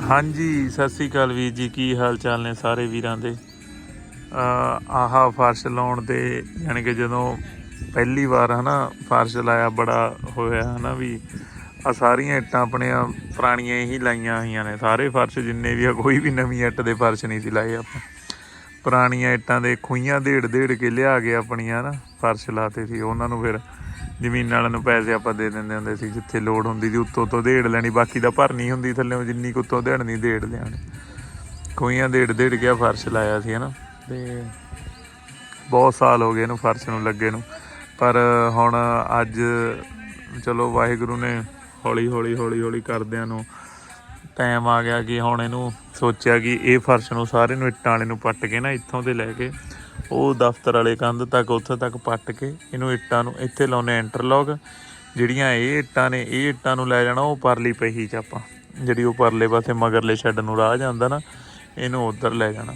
ਹਾਂਜੀ, ਸਤਿ ਸ੍ਰੀ ਅਕਾਲ ਵੀਰ ਜੀ, ਕੀ ਹਾਲ ਚਾਲ ਨੇ ਸਾਰੇ ਵੀਰਾਂ ਦੇ? ਆਹਾ ਫਰਸ਼ ਲਾਉਣ ਦੇ, ਯਾਨੀ ਕਿ ਜਦੋਂ ਪਹਿਲੀ ਵਾਰ ਹਨਾ ਫਰਸ਼ ਲਾਇਆ, ਬੜਾ ਹੋਇਆ ਹਨਾ ਵੀ ਆ ਸਾਰੀਆਂ ਇੱਟਾਂ ਆਪਣੀਆਂ ਪੁਰਾਣੀਆਂ ਹੀ ਲਾਈਆਂ ਹੋਈਆਂ ਨੇ। ਸਾਰੇ ਫਰਸ਼ ਜਿੰਨੇ ਵੀ ਆ, ਕੋਈ ਵੀ ਨਵੀਂ ਇੱਟ ਦੇ ਫਰਸ਼ ਨਹੀਂ ਸੀ ਲਾਏ ਆਪਾਂ। ਪੁਰਾਣੀਆਂ ਇੱਟਾਂ ਦੇ ਖੂਈਆਂ ਢੇੜ ਢੇੜ ਕੇ ਲਿਆ ਕੇ ਆਪਣੀਆਂ ਨਾ ਫਰਸ਼ ਲਾਤੇ ਸੀ। ਉਹਨਾਂ ਨੂੰ ਫਿਰ ਜ਼ਮੀਨ ਵਾਲਿਆਂ ਨੂੰ ਪੈਸੇ ਆਪਾਂ ਦੇ ਦਿੰਦੇ ਹੁੰਦੇ ਸੀ, ਜਿੱਥੇ ਲੋੜ ਹੁੰਦੀ ਸੀ ਉੱਤੋਂ ਤੋਂ ਢੇੜ ਲੈਣੀ, ਬਾਕੀ ਦਾ ਭਰਨੀ ਹੁੰਦੀ ਥੱਲੇ, ਜਿੰਨੀ ਕੁ ਉੱਤੋਂ ਢੇੜਨੀ ਢੇੜ ਲਿਆਣੀ ਖੂਈਆਂ ਢੇੜ ਢੇੜ ਕੇ ਫਰਸ਼ ਲਾਇਆ ਸੀ, ਹਨਾ? ਤੇ ਬਹੁਤ ਸਾਲ ਹੋ ਗਏ ਇਹਨੂੰ ਫਰਸ਼ ਨੂੰ ਲੱਗੇ ਨੂੰ। ਪਰ ਹੁਣ ਅੱਜ ਚਲੋ ਵਾਹਿਗੁਰੂ ਨੇ ਹੌਲੀ ਹੌਲੀ ਹੌਲੀ ਹੌਲੀ ਕਰਦਿਆਂ ਨੂੰ ਟਾਈਮ ਆ ਗਿਆ ਕਿ ਹੁਣ ਇਹਨੂੰ ਸੋਚਿਆ ਕਿ ਇਹ ਫਰਸ਼ ਨੂੰ ਸਾਰੇ ਨੂੰ ਇੱਟਾਂ ਵਾਲੇ ਨੂੰ ਪੱਟ ਕੇ ਨਾ ਇੱਥੋਂ ਦੇ ਲੈ ਕੇ ਉਹ ਦਫ਼ਤਰ ਵਾਲੇ ਕੰਧ ਤੱਕ, ਉੱਥੇ ਤੱਕ ਪੱਟ ਕੇ ਇਹਨੂੰ ਇੱਟਾਂ ਨੂੰ ਇੱਥੇ ਲਾਉਨੇ ਇੰਟਰਲੌਕ ਜਿਹੜੀਆਂ ਇਹ ਇੱਟਾਂ ਨੇ, ਇਹ ਇੱਟਾਂ ਨੂੰ ਲੈ ਜਾਣਾ, ਉਹ ਪਰਲੀ ਪਹੀ ਚ ਆਪਾਂ। ਜਿਹੜੀ ਉਹ ਪਰਲੇ ਪਾਸੇ ਮਗਰਲੇ ਸ਼ੈੱਡ ਨੂੰ ਰਾਹ ਜਾਂਦਾ ਨਾ, ਇਹਨੂੰ ਉਧਰ ਲੈ ਜਾਣਾ।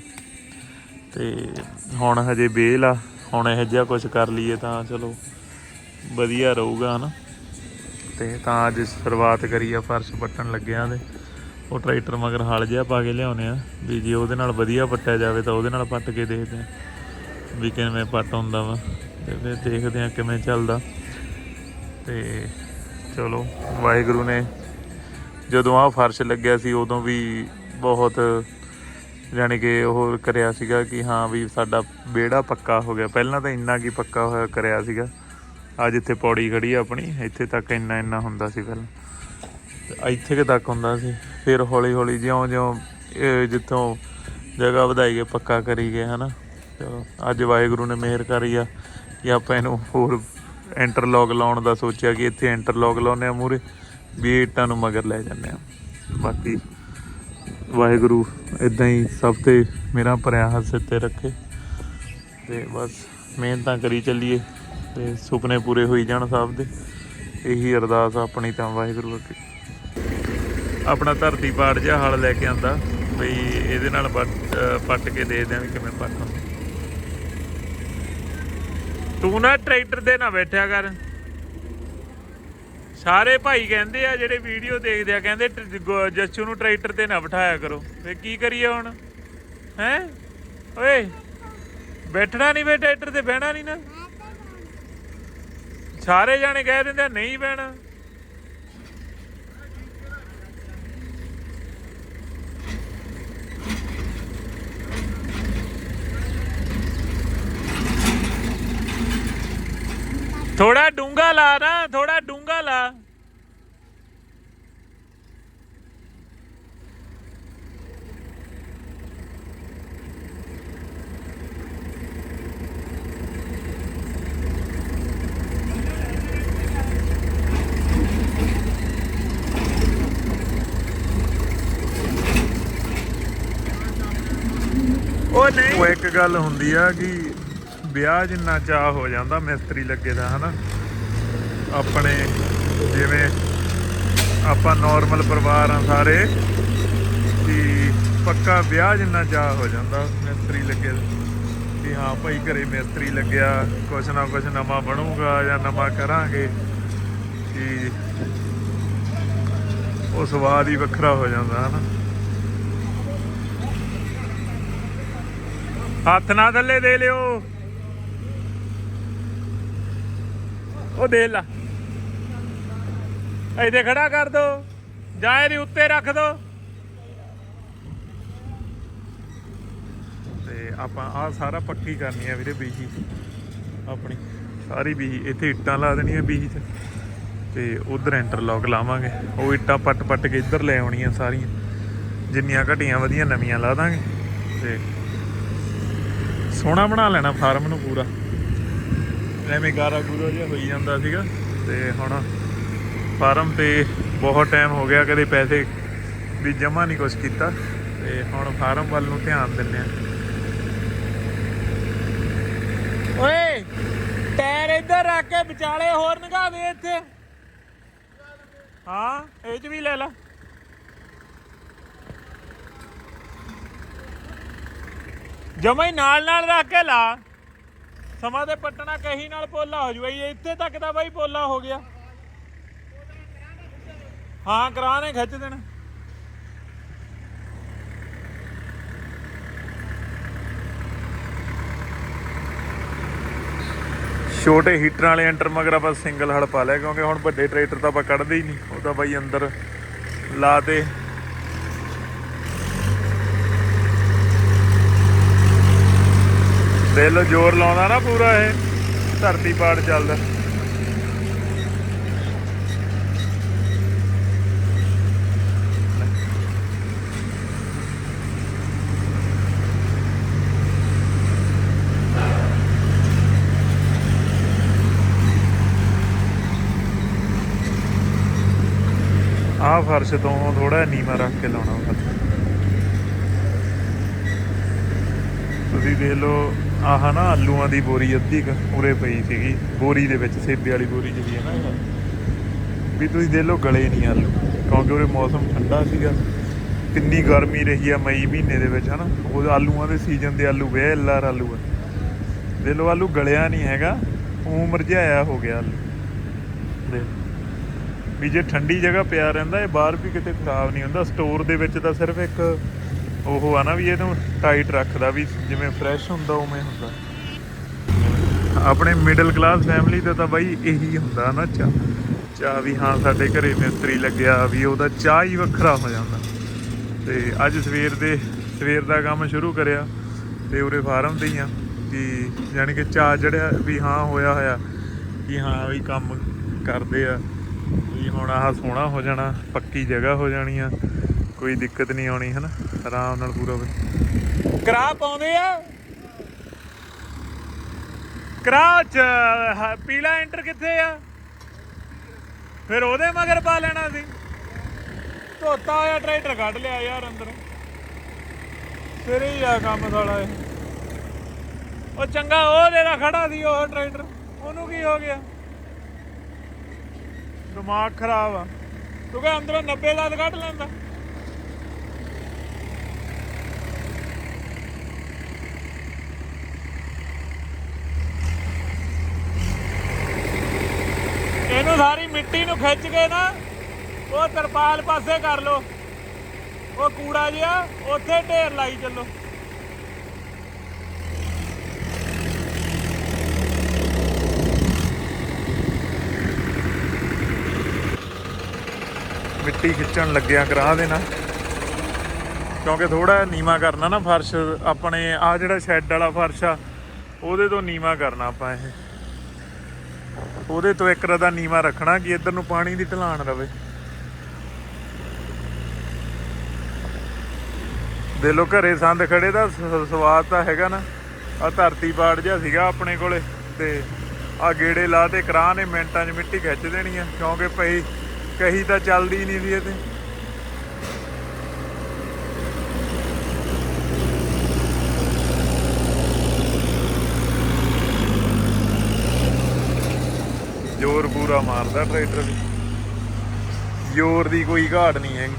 ਤੇ ਹੁਣ ਹਜੇ ਬੇਲ ਆ, ਹੁਣ ਇਹ ਜਿਹਾ ਕੁਝ ਕਰ ਲਈਏ ਤਾਂ ਚਲੋ ਵਧੀਆ ਰਹੂਗਾ, ਹਨਾ? ਤੇ ਤਾਂ ਅੱਜ ਸ਼ੁਰੂਆਤ ਕਰੀ ਆ ਫਰਸ਼ ਪੱਟਣ ਲੱਗਿਆਂ ਦੇ। ਉਹ ਟਰੈਕਟਰ ਮਗਰ ਹਲ ਜਿਹਾ ਪਾ ਕੇ ਲਿਆਉਨੇ ਆ ਵੀ ਜੇ ਉਹਦੇ ਨਾਲ ਵਧੀਆ ਪੱਟਿਆ ਜਾਵੇ ਤਾਂ ਉਹਦੇ ਨਾਲ ਪੱਟ ਕੇ ਦੇਖਦੇ ਆ ਵੀ ਕਿਵੇਂ ਪੱਟ ਹੁੰਦਾ ਵਾ ਤੇ ਫਿਰ ਦੇਖਦੇ ਆ ਕਿਵੇਂ ਚੱਲਦਾ। ਤੇ ਚਲੋ, ਵਾਹਿਗੁਰੂ ਨੇ ਜਦੋਂ ਆਹ ਫਰਸ਼ ਲੱਗਿਆ ਸੀ ਉਦੋਂ ਵੀ ਬਹੁਤ ਜਾਣੀ ਕਿ ਉਹ ਕਰਿਆ ਸੀਗਾ ਕਿ ਹਾਂ ਵੀ ਸਾਡਾ ਵਿਹੜਾ ਪੱਕਾ ਹੋ ਗਿਆ। ਪਹਿਲਾਂ ਤਾਂ ਇੰਨਾ ਕੀ ਪੱਕਾ ਹੋਇਆ ਕਰਿਆ ਸੀਗਾ। ਆ ਜਿੱਥੇ ਪੌੜੀ ਖੜੀ ਆ ਆਪਣੀ, ਇੱਥੇ ਤੱਕ ਇੰਨਾ ਇੰਨਾ ਹੁੰਦਾ ਸੀ ਪਹਿਲਾਂ। ਇੱਥੇ ਕਿ ਤੱਕ ਹੁੰਦਾ ਸੀ। ਫਿਰ ਹੌਲੀ ਹੌਲੀ ਜਿਉਂ-ਜਿਉਂ ਇਹ ਜਿੱਥੋਂ ਜਗ੍ਹਾ ਵਧਾਈ ਗਏ ਪੱਕਾ ਕਰੀ ਗਏ, ਹਨਾ। ਚਲੋ, ਅੱਜ ਵਾਹਿਗੁਰੂ ਨੇ ਮਿਹਰ ਕਰੀ ਆ ਕਿ ਆਪਾਂ ਇਹਨੂੰ ਹੋਰ ਇੰਟਰਲੌਕ ਲਾਉਣ ਦਾ ਸੋਚਿਆ ਕਿ ਇੱਥੇ ਇੰਟਰਲੌਕ ਲਾਉਨੇ ਆ ਮੂਰੇ ਵੀ ਇੱਟਾਂ ਨੂੰ ਮਗਰ ਲੈ ਜਾਂਦੇ ਆ। ਬਾਕੀ ਵਾਹਿਗੁਰੂ ਇਦਾਂ ਹੀ ਸਭ ਤੇ ਮੇਰਾ ਭਰਿਆ ਹੱਥ ਸਿਰ ਤੇ ਰੱਖੇ ਤੇ ਬਸ ਮਿਹਨਤਾਂ ਕਰੀ ਚੱਲੀਏ ਤੇ ਸੁਪਨੇ ਪੂਰੇ ਹੋਈ ਜਾਣ ਸਭ ਦੇ। ਇਹੀ ਅਰਦਾਸ ਆਪਣੀ ਤਾਂ ਵਾਹਿਗੁਰੂ ਅੱਗੇ। ਆਪਣਾ ਧਰਤੀ ਪਾੜ ਜਿਹਾ ਹਲ ਲੈ ਕੇ ਆਂਦਾ, ਬਈ ਇਹਦੇ ਨਾਲ ਪੱਟ ਕੇ ਦੇਖਦੇ ਆ ਵੀ ਕਿਵੇਂ ਪੱਟ ਤੂੰ ਨਾ ਟਰੈਕਟਰ ਤੇ ਨਾ ਬੈਠਿਆ ਕਰ। ਸਾਰੇ ਭਾਈ ਕਹਿੰਦੇ ਆ, ਜਿਹੜੇ ਵੀਡੀਓ ਦੇਖਦੇ ਆ, ਕਹਿੰਦੇ ਜੱਸੂ ਨੂੰ ਟਰੈਕਟਰ ਤੇ ਨਾ ਬਿਠਾਇਆ ਕਰੋ। ਫੇ ਕੀ ਕਰੀਏ ਹੁਣ? ਹੈ? ਓਏ, ਬੈਠਣਾ ਨਹੀਂ ਵੇ ਟਰੈਕਟਰ ਤੇ, ਬਹਿਣਾ ਨਹੀਂ ਨਾ? ਸਾਰੇ ਜਾਣੇ ਕਹਿ ਦਿੰਦੇ ਨਹੀਂ ਬਹਿਣਾ। ਥੋੜਾ ਡੂੰਗਾ ਲਾ ਨਾ, ਥੋੜਾ ਡੂੰਗਾ ਲਾ। ਉਹ ਨਹੀਂ। ਉਹ ਇੱਕ ਗੱਲ ਹੁੰਦੀ ਆ ਕਿ ਵਿਆਹ ਜਿੰਨਾ ਚਾਹ ਹੋ ਜਾਂਦਾ, ਮਿਸਤਰੀ ਲੱਗੇ ਦਾ, ਹਨਾ? ਆਪਣੇ ਜਿਵੇਂ ਆਪਾਂ ਨਾਰਮਲ ਪਰਿਵਾਰ ਆ ਸਾਰੇ ਕਿ ਪੱਕਾ ਵਿਆਹ ਜਿੰਨਾ ਚਾਹ ਹੋ ਜਾਂਦਾ, ਮਿਸਤਰੀ ਲੱਗੇ ਕਿ ਹਾਂ ਭਾਈ ਘਰੇ ਮਿਸਤਰੀ ਲੱਗਿਆ, ਕੁਛ ਨਾ ਕੁਛ ਨਵਾਂ ਬਣੂਗਾ ਜਾਂ ਨਵਾਂ ਕਰਾਂਗੇ ਕਿ ਉਹ ਸਵਾਦ ਹੀ ਵੱਖਰਾ ਹੋ ਜਾਂਦਾ, ਹਨਾ? ਹੱਥ ਨਾ ਥੱਲੇ ਦੇ ਲਿਓ। ਉਹ ਦੇ ਲਾ। ਇਹਦੇ ਖੜਾ ਕਰ ਦੋ। ਜਾਂ ਇਹਦੇ ਉੱਤੇ ਰੱਖ ਦੋ। ਤੇ ਆਪਾਂ ਆ ਸਾਰਾ ਪੱਕੀ ਕਰਨੀ ਆ ਵੀਰੇ ਬੀਜੀ। ਆਪਣੀ ਸਾਰੀ ਬੀਜੀ। ਇੱਥੇ ਇੱਟਾਂ ਲਾ ਦੇਣੀਆਂ ਬੀਜੀ ਤੇ। ਤੇ ਉਧਰ ਇੰਟਰਲੌਕ ਲਾਵਾਂਗੇ। ਉਹ ਇੱਟਾਂ ਪੱਟ ਪੱਟ ਕੇ ਇੱਧਰ ਲੈ ਆਉਣੀਆਂ ਸਾਰੀਆਂ। ਜਿੰਨੀਆਂ ਘਟੀਆਂ ਵਧੀਆ ਨਵੀਆਂ ਲਾ ਦਾਂਗੇ। ਤੇ ਸੋਹਣਾ ਬਣਾ ਲੈਣਾ ਫਾਰਮ ਨੂੰ ਪੂਰਾ। ਐਵੇਂ ਗਾਰਾ ਗੂਰਾ ਜਿਹਾ ਹੋਈ ਜਾਂਦਾ ਸੀਗਾ ਤੇ ਹੁਣ ਫਾਰਮ ਤੇ ਬਹੁਤ ਟਾਈਮ ਹੋ ਗਿਆ, ਕਦੇ ਪੈਸੇ ਵੀ ਜਮਾ ਨਹੀਂ ਕੁਛ ਕੀਤਾ ਤੇ ਹੁਣ ਫਾਰਮ ਵੱਲ ਨੂੰ ਧਿਆਨ ਦਿੰਨੇ ਆ ਓਏ, ਟਾਇਰ ਇੱਧਰ ਰੱਖ ਕੇ ਵਿਚਾਲੇ ਹੋਰ ਨਗਾ ਇੱਥੇ। ਹਾਂ, ਇਹ ਚ ਵੀ ਲੈ ਲਾ। ਜਮਾ ਹੀ ਨਾਲ ਨਾਲ ਰੱਖ ਕੇ ਲਾ। ਸਮਾਂ ਦੇ ਪੱਟਣਾ ਕਹੀ ਨਾਲ ਪੋਲਾ ਹੋ ਜੂਗਾ ਇੱਥੇ ਤੱਕ ਤਾਂ ਬਾਈ ਪੋਲਾ ਹੋ ਗਿਆ। ਹਾਂ ਕਰਾਂ ਨੇ ਖਿੱਚ ਦੇਣਾ। ਛੋਟੇ ਹੀਟਰਾਂ ਵਾਲੇ ਐਂਟਰ ਮਗਰ ਆਪਾਂ ਸਿੰਗਲ ਹੜ ਪਾ ਲਿਆ, ਕਿਉਂਕਿ ਹੁਣ ਵੱਡੇ ਟਰੈਕਟਰ ਤਾਂ ਆਪਾਂ ਕੱਢਦੇ ਹੀ ਨਹੀਂ। ਉਹ ਤਾਂ ਬਾਈ ਅੰਦਰ ਲਾ ਲਾਤੇ ਦਿਲ ਜ਼ੋਰ ਲਾਉਂਦਾ ਨਾ ਪੂਰਾ ਇਹ। ਧਰਤੀ ਪਾੜ ਚੱਲਦਾ। ਆਹ ਫਰਸ਼ ਤੋਂ ਥੋੜਾ ਨੀਵਾ ਰੱਖ ਕੇ ਲਾਉਣਾ। ਵਾ ਤੁਸੀਂ ਦੇਖ ਲਓ ਆਹ ਨਾ ਆਲੂਆਂ ਦੀ ਬੋਰੀ ਅੱਧੀ ਕੁ ਉਰੇ ਪਈ ਸੀਗੀ, ਬੋਰੀ ਦੇ ਵਿੱਚ, ਸੇਬੇ ਵਾਲੀ ਬੋਰੀ ਜਿਹੜੀ ਹੈ ਨਾ ਇਹ। ਵੀ ਤੁਸੀਂ ਦੇਖ ਲਓ ਗਲੇ ਨਹੀਂ ਆਲੂ, ਕਿਉਂਕਿ ਉਰੇ ਮੌਸਮ ਠੰਡਾ ਸੀਗਾ। ਕਿੰਨੀ ਗਰਮੀ ਰਹੀ ਆ ਮਈ ਮਹੀਨੇ ਦੇ ਵਿੱਚ, ਹਨਾ। ਉਹ ਆਲੂਆਂ ਦੇ ਸੀਜ਼ਨ ਦੇ ਆਲੂ ਵੇਲਰ ਆਲੂ ਆ। ਦੇਖ ਲਓ, ਆਲੂ ਗਲਿਆ ਨਹੀਂ ਹੈਗਾ ਉਹ ਮੁਰਝਾਇਆ ਹੋ ਗਿਆ ਆਲੂ। ਦੇਖ। ਵੀ ਜੇ ਠੰਡੀ ਜਗ੍ਹਾ ਪਿਆ ਰਹਿੰਦਾ, ਇਹ ਬਾਹਰ ਵੀ ਕਿਤੇ ਖਰਾਬ ਨਹੀਂ ਹੁੰਦਾ। ਸਟੋਰ ਦੇ ਵਿੱਚ ਤਾਂ ਸਿਰਫ ਇੱਕ ਉਹ ਆ ਨਾ ਵੀ ਇਹਨੂੰ ਟਾਈਟ ਰੱਖਦਾ ਵੀ ਜਿਵੇਂ ਫਰੈਸ਼ ਹੁੰਦਾ ਉਵੇਂ ਹੁੰਦਾ। ਆਪਣੇ ਮਿਡਲ ਕਲਾਸ ਫੈਮਿਲੀ ਦਾ ਤਾਂ ਬਾਈ ਇਹੀ ਹੁੰਦਾ ਨਾ ਚਾਹ ਚਾਹ ਵੀ ਹਾਂ ਸਾਡੇ ਘਰੇ ਮਿਸਤਰੀ ਲੱਗਿਆ ਵੀ ਉਹਦਾ ਚਾਹ ਹੀ ਵੱਖਰਾ ਹੋ ਜਾਂਦਾ। ਤੇ ਅੱਜ ਸਵੇਰ ਦੇ, ਸਵੇਰ ਦਾ ਕੰਮ ਸ਼ੁਰੂ ਕਰਿਆ ਤੇ ਉਰੇ ਫਾਰਮ ਤੇ ਹੀ ਆ ਕਿ ਯਾਨੀ ਕਿ ਚਾਹ ਚੜਿਆ ਵੀ ਹਾਂ ਹੋਇਆ ਹੋਇਆ ਕਿ ਹਾਂ ਵੀ ਕੰਮ ਕਰਦੇ ਆ। ਵੀ ਹੁਣ ਆਹ ਸੋਹਣਾ ਹੋ ਜਾਣਾ, ਪੱਕੀ ਜਗ੍ਹਾ ਹੋ ਜਾਣੀ ਆ। ਕੋਈ ਦਿੱਕਤ ਨਹੀਂ ਆਉਣੀ, ਹਨਾ? ਆਰਾਮ ਨਾਲ ਪੂਰਾ ਕਰਾ ਪਾਉਂਦੇ ਆ? ਕਰਾ ਚ ਪੀਲਾ ਐਂਟਰ ਕਿੱਥੇ ਆ? ਫਿਰ ਉਹਦੇ ਮਗਰ ਪਾ ਲੈਣਾ ਸੀ। ਧੋਤਾ ਹੋਇਆ, ਟਰੈਕਟਰ ਕੱਢ ਲਿਆ ਯਾਰ ਅੰਦਰ। ਫਿਰ ਹੀ ਆ ਕੰਮ ਸਾਲਾ ਇਹ। ਉਹ ਚੰਗਾ ਉਹ ਜਿਹੜਾ ਖੜਾ ਸੀ, ਉਹ ਟਰੈਕਟਰ, ਉਹਨੂੰ ਕੀ ਹੋ ਗਿਆ? ਦਿਮਾਗ ਖਰਾਬ ਆ। ਤੂੰ ਕਹ ਅੰਦਰੋਂ 90 ਦਾ ਕੱਢ ਲੈਂਦਾ। ਇਹਨੂੰ ਸਾਰੀ ਮਿੱਟੀ ਨੂੰ ਖਿੱਚ ਕੇ ਨਾ, ਉਹ ਤਰਪਾਲ ਪਾਸੇ ਕਰ ਲੋ ਉਹ ਕੂੜਾ ਜਿਹਾ, ਉੱਥੇ ਢੇਰ ਲਾਈ ਚੱਲੋ। ਮਿੱਟੀ ਖਿੱਚਣ ਲੱਗਿਆ ਕਰਾ ਦੇਣਾ ਕਿਉਂਕਿ ਥੋੜਾ ਨੀਵਾ ਕਰਨਾ ਨਾ ਫਰਸ਼, ਆਪਣੇ ਆ ਜਿਹੜਾ ਸ਼ੈੱਡ ਵਾਲਾ ਫਰਸ਼ ਆ, ਉਹਦੇ ਤੋਂ ਨੀਵਾ ਕਰਨਾ ਆਪਾਂ ਇਹ। ਉਹਦੇ ਤੋਂ ਇੱਕ ਰਦਾ ਨੀਵਾ ਰੱਖਣਾ ਕਿ ਇੱਧਰ ਨੂੰ ਪਾਣੀ ਦੀ ਢਲਾਣ ਰਵੇ। ਦੇ ਲੋ ਘਰੇ ਸੰਦ ਖੜੇ ਦਾ ਸਵਾਦ ਤਾਂ ਹੈਗਾ ਨਾ। ਆ ਧਰਤੀ ਪਾੜ ਜਿਹਾ ਸੀਗਾ ਆਪਣੇ ਕੋਲੇ ਤੇ ਆ ਗੇੜੇ ਲਾ ਤੇ ਕਰਾਂ ਨੇ ਮਿੰਟਾਂ 'ਚ ਮਿੱਟੀ ਖਿੱਚ ਦੇਣੀ ਆ। ਕਿਉਂਕਿ ਪਈ ਕਹੀ ਤਾਂ ਚੱਲਦੀ ਨਹੀਂ ਸੀ ਇਹ ਤੇ। ਜ਼ੋਰ ਪੂਰਾ ਮਾਰਦਾ ਟਰੈਕਟਰ ਵੀ। ਜ਼ੋਰ ਦੀ ਕੋਈ ਘਾਟ ਨਹੀਂ ਹੈਗੀ।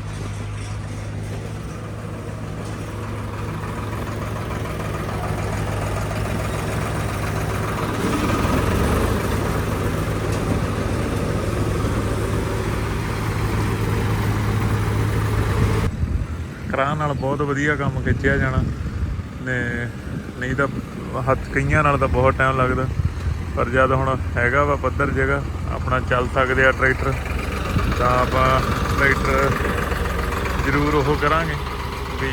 ਕਰਾਂ ਨਾਲ ਬਹੁਤ ਵਧੀਆ ਕੰਮ ਖਿੱਚਿਆ ਜਾਣਾ। ਨੇ ਨਹੀਂ ਤਾਂ ਹੱਥ ਕਈਆਂ ਨਾਲ ਤਾਂ ਬਹੁਤ ਟਾਈਮ ਲੱਗਦਾ। ਪਰ ਜਦ ਹੁਣ ਹੈਗਾ ਵਾ ਪੱਧਰ ਜਗ੍ਹਾ, ਆਪਣਾ ਚੱਲ ਸਕਦੇ ਆ ਟਰੈਕਟਰ, ਤਾਂ ਆਪਾਂ ਟਰੈਕਟਰ ਜ਼ਰੂਰ ਉਹ ਕਰਾਂਗੇ ਵੀ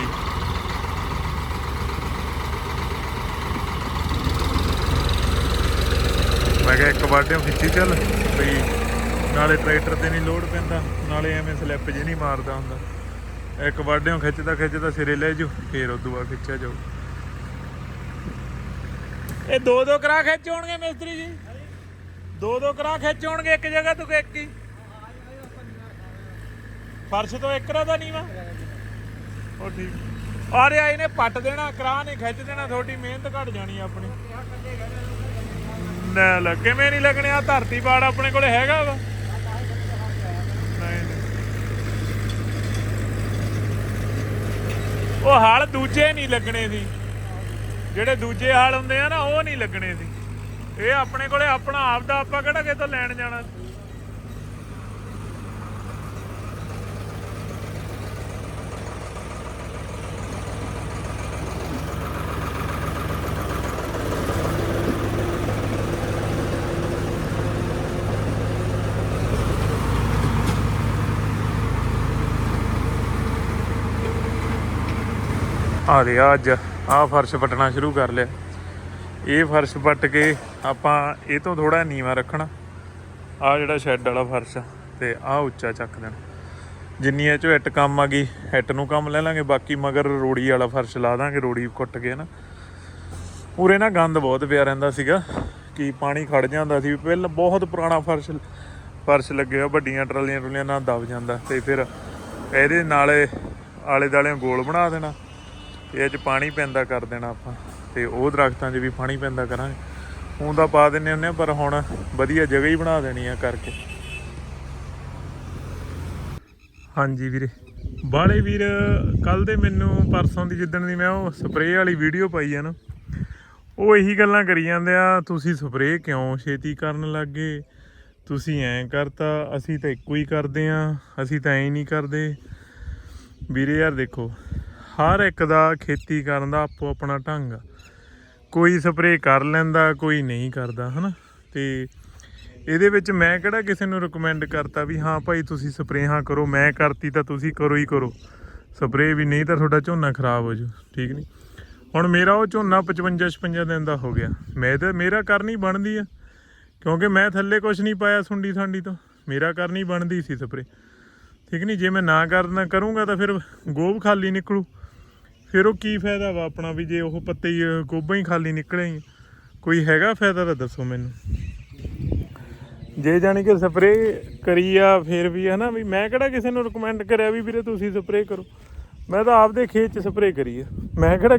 ਮੈਂ ਕਿਹਾ ਇੱਕ ਵਾਢਿਓ ਖਿੱਚੀ ਚੱਲ, ਵੀ ਨਾਲੇ ਟਰੈਕਟਰ ਤੇ ਨਹੀਂ ਲੋਡ ਪੈਂਦਾ, ਨਾਲੇ ਐਵੇਂ ਸਲਿੱਪ ਜੇ ਨਹੀਂ ਮਾਰਦਾ ਹੁੰਦਾ। ਇੱਕ ਵਾਢਿਓ ਖਿੱਚਦਾ ਖਿੱਚਦਾ ਸਿਰੇ ਲੈ ਜਾਓ ਫੇਰ ਉਦੋਂ ਬਾਅਦ ਖਿੱਚਿਆ ਜਾਓ ਇਹ ਦੋ ਦੋ ਕਰਾ ਖਿੱਚ ਹੋਣਗੇ ਮਿਸਤਰੀ ਜੀ। ਦੋ ਦੋ ਕਰਾ ਖਿੱਚ ਇੱਕ ਜਗ੍ਹਾ ਤੋਂ ਇੱਕ ਹੀ। ਫਰਸ਼ ਤੋਂ ਇੱਕ ਰਾ ਦਾ ਨਹੀਂ ਵਾ ਉਹ ਠੀਕ। ਅਰੇ ਆਈ ਨੇ ਪੱਟ ਦੇਣਾ, ਕਰਾ ਨਹੀਂ, ਖਿੱਚ ਦੇਣਾ, ਤੁਹਾਡੀ ਮਿਹਨਤ ਘਟ ਜਾਣੀ ਆਪਣੀ। ਨਾ ਲੈ, ਕਿਵੇਂ ਨਹੀਂ ਲੱਗਣੇ? ਆ ਧਰਤੀ ਬਾੜ ਆਪਣੇ ਕੋਲੇ ਹੈਗਾ ਵਾ। ਉਹ ਹਾਲ ਦੂਜੇ ਨਹੀਂ ਲੱਗਣੇ ਸੀ ਜਿਹੜੇ ਦੂਜੇ ਹਾਲ ਹੁੰਦੇ ਆ ਨਾ, ਉਹ ਨਹੀਂ ਲੱਗਣੇ ਸੀ। ਇਹ ਆਪਣੇ ਕੋਲੇ ਆਪਣਾ ਆਪ ਦਾ ਆਪਾਂ ਕਿਹੜਾ ਕਿਤੋਂ ਲੈਣ ਜਾਣਾ? ਆ ਰਿਹਾ ਅੱਜ। ਆਹ ਫਰਸ਼ ਪੱਟਣਾ ਸ਼ੁਰੂ ਕਰ ਲਿਆ। ਇਹ ਫਰਸ਼ ਪੱਟ ਕੇ ਆਪਾਂ ਇਹ ਤੋਂ ਥੋੜਾ ਨੀਵਾ ਰੱਖਣਾ। ਆਹ ਜਿਹੜਾ ਸ਼ੈੱਡ ਵਾਲਾ ਫਰਸ਼ ਆ ਤੇ ਆਹ ਉੱਚਾ ਚੱਕ ਦੇਣਾ। ਜਿੰਨੀ ਇਹ ਚੋਂ ਇੱਟ ਕੰਮ ਆ ਗਈ, ਇੱਟ ਨੂੰ ਕੰਮ ਲੈ ਲਾਂਗੇ, ਬਾਕੀ ਮਗਰ ਰੋੜੀ ਵਾਲਾ ਫਰਸ਼ ਲਾ ਦਾਂਗੇ, ਰੋੜੀ ਕੁੱਟ ਕੇ ਨਾ। ਪੂਰੇ ਨਾ ਗੰਦ ਬਹੁਤ ਪਿਆ ਰਹਿੰਦਾ ਸੀਗਾ, ਕਿ ਪਾਣੀ ਖੜ ਜਾਂਦਾ ਸੀ। ਪਹਿਲਾਂ ਬਹੁਤ ਪੁਰਾਣਾ ਫਰਸ਼ ਫਰਸ਼ ਲੱਗੇ ਹੋਇਆ ਵੱਡੀਆਂ ਟਰਾਲੀਆਂ ਟਰਲੀਆਂ ਨਾਲ ਦਬ ਜਾਂਦਾ ਤੇ ਫਿਰ ਇਹਦੇ ਨਾਲੇ ਆਲੇ ਦਾਲੇ ਗੋਲ ਬਣਾ ਦੇਣਾ। ਇਹ ਚ ਪਾਣੀ ਪੈਂਦਾ ਕਰ ਦੇਣਾ ਆਪਾਂ ਤੇ ਉਹ ਦਰਖਤਾਂ 'ਚ ਵੀ ਪਾਣੀ ਪੈਂਦਾ ਕਰਾਂਗੇ। ਹੁਣ ਤਾਂ ਪਾ ਦਿੰਨੇ ਹੁੰਨੇ ਆ, ਪਰ ਹੁਣ ਵਧੀਆ ਜਗ੍ਹਾ ਹੀ ਬਣਾ ਦੇਣੀ ਆ ਕਰਕੇ। ਹਾਂਜੀ ਵੀਰੇ। ਬਾਲੇ ਵੀਰ ਕੱਲ ਦੇ ਮੈਨੂੰ ਪਰਸੋਂ ਦੀ ਜਿੱਦਣ ਦੀ ਮੈਂ ਉਹ ਸਪਰੇਅ ਵਾਲੀ ਵੀਡੀਓ ਪਾਈ ਆ ਨਾ ਉਹ ਇਹੀ ਗੱਲਾਂ ਕਰੀ ਜਾਂਦੇ ਆ ਤੁਸੀਂ ਸਪਰੇਅ ਕਿਉਂ ਛੇਤੀ ਕਰਨ ਲੱਗੇ? ਤੁਸੀਂ ਐਂ ਕਰਤਾ ਅਸੀਂ ਤਾਂ ਇੱਕੋ ਹੀ ਕਰਦੇ ਆ ਅਸੀਂ ਤਾਂ ਐਂ ਨਹੀਂ ਕਰਦੇ। ਵੀਰੇ ਯਾਰ ਦੇਖੋ ਹਰ ਇੱਕ ਦਾ ਖੇਤੀ ਕਰਨ ਦਾ ਆਪੋ ਆਪਣਾ ਢੰਗ ਆ। ਕੋਈ ਸਪਰੇਅ ਕਰ ਲੈਂਦਾ, ਕੋਈ ਨਹੀਂ ਕਰਦਾ, ਹਨਾ? ਤੇ ਇਹਦੇ ਵਿੱਚ ਮੈਂ ਕਿਹੜਾ ਕਿਸੇ ਨੂੰ ਰეკਮੈਂਡ ਕਰਤਾ ਵੀ, ਹਾਂ ਭਾਈ, ਤੁਸੀਂ ਸਪਰੇਹਾਂ ਕਰੋ, ਮੈਂ ਕਰਤੀ ਤਾਂ ਤੁਸੀਂ ਕਰੋ ਹੀ ਕਰੋ। ਸਪਰੇਅ ਵੀ ਨਹੀਂ ਤਾਂ ਤੁਹਾਡਾ ਝੋਨਾ ਖਰਾਬ ਹੋ ਜੂ, ਠੀਕ ਨਹੀਂ ਹੁਣ ਮੇਰਾ ਉਹ ਝੋਨਾ 55 56 ਦਿਨ ਦਾ ਹੋ ਗਿਆ। ਮੈਂ ਤਾਂ, ਮੇਰਾ ਕਰਨੀ ਬਣਦੀ ਆ, ਕਿਉਂਕਿ ਮੈਂ ਥੱਲੇ ਕੁਝ ਨਹੀਂ ਪਾਇਆ ਸੁੰਡੀ ਸਾਂਡੀ ਤੋਂ। ਮੇਰਾ ਕਰਨੀ ਬਣਦੀ ਸੀ ਸਪਰੇ ਠੀਕ ਨਹੀਂ ਜੇ ਮੈਂ ਨਾ ਕਰਨਾ ਕਰੂੰਗਾ ਤਾਂ ਫਿਰ ਗੋਬ ਖਾਲੀ ਨਿਕਲੂ। ਫਿਰ ਉਹ ਕੀ ਫਾਇਦਾ ਵਾ ਆਪਣਾ ਵੀ ਜੇ ਉਹ ਪੱਤੇ ਹੀ ਅ, ਗੋਭਾ ਹੀ ਖਾਲੀ ਨਿਕਲੇ ਹੀ। ਕੋਈ ਹੈਗਾ ਫਾਇਦਾ ਤਾਂ ਦੱਸੋ ਮੈਨੂੰ। ਜੇ ਜਾਣੀ ਕਿ ਸਪਰੇਅ ਕਰੀ ਆ ਫਿਰ ਵੀ ਹੈ ਨਾ ਵੀ ਮੈਂ ਕਿਹੜਾ ਕਿਸੇ ਨੂੰ ਰეკਮੈਂਡ ਕਰਿਆ ਵੀ ਵੀਰੇ ਤੁਸੀਂ ਸਪਰੇਅ ਕਰੋ। ਮੈਂ ਤਾਂ ਆਪਦੇ ਖੇਤ 'ਚ ਸਪਰੇਅ ਕਰੀ ਆ। ਮੈਂ ਕਿਹੜਾ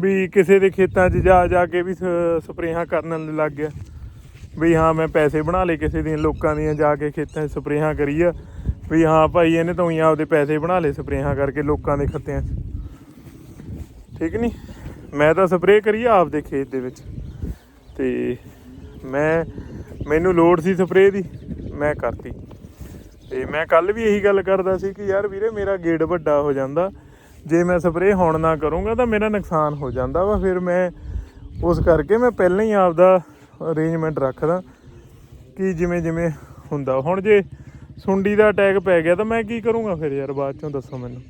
ਵੀ ਕਿਸੇ ਦੇ ਖੇਤਾਂ 'ਚ ਜਾ ਜਾ ਕੇ ਵੀ ਸ- ਸਪਰੇਹਾਂ ਕਰਨ ਲੱਗ ਗਿਆ। ਵੀ ਹਾਂ ਮੈਂ ਪੈਸੇ ਬਣਾ ਲਏ ਕਿਸੇ ਦੀਆਂ ਲੋਕਾਂ ਦੀਆਂ ਜਾ ਕੇ ਖੇਤਾਂ 'ਚ ਸਪਰੇਹਾਂ ਕਰੀ ਆ। ਵੀ ਹਾਂ ਭਾਈ ਇਹਨੇ ਤਾਂ ਹੀ ਆਪਦੇ ਪੈਸੇ ਬਣਾ ਲਏ ਸਪਰੇਹਾਂ ਕਰਕੇ ਲੋਕਾਂ ਦੇ ਖੱਤਿਆਂ 'ਚ। ਠੀਕ ਨਹੀਂ ਮੈਂ ਤਾਂ ਸਪਰੇਅ ਕਰੀ ਆ ਆਪਦੇ ਖੇਤ ਦੇ ਵਿੱਚ। ਤੇ ਮੈਂ, ਮੈਨੂੰ ਲੋੜ ਸੀ ਸਪਰੇਅ ਦੀ, ਮੈਂ ਕਰਤੀ। ਤੇ ਮੈਂ ਕੱਲ ਵੀ ਇਹੀ ਗੱਲ ਕਰਦਾ ਸੀ ਕਿ ਯਾਰ ਵੀਰੇ ਮੇਰਾ ਗੇੜ ਵੱਡਾ ਹੋ ਜਾਂਦਾ। ਜੇ ਮੈਂ ਸਪਰੇਅ ਹੁਣ ਨਾ ਕਰੂੰਗਾ ਤਾਂ ਮੇਰਾ ਨੁਕਸਾਨ ਹੋ ਜਾਂਦਾ ਵਾ। ਫਿਰ ਮੈਂ ਉਸ ਕਰਕੇ ਮੈਂ ਪਹਿਲਾਂ ਹੀ ਆਪਦਾ ਅਰੇਂਜਮੈਂਟ ਰੱਖਦਾ ਕਿ ਜਿਵੇਂ ਜਿਵੇਂ ਹੁੰਦਾ। ਹੁਣ ਜੇ ਸੁੰਡੀ ਦਾ ਅਟੈਕ ਪੈ ਗਿਆ ਤਾਂ ਮੈਂ ਕੀ ਕਰੂੰਗਾ ਫਿਰ ਯਾਰ? ਬਾਅਦ ਚੋਂ ਦੱਸੋ ਮੈਨੂੰ।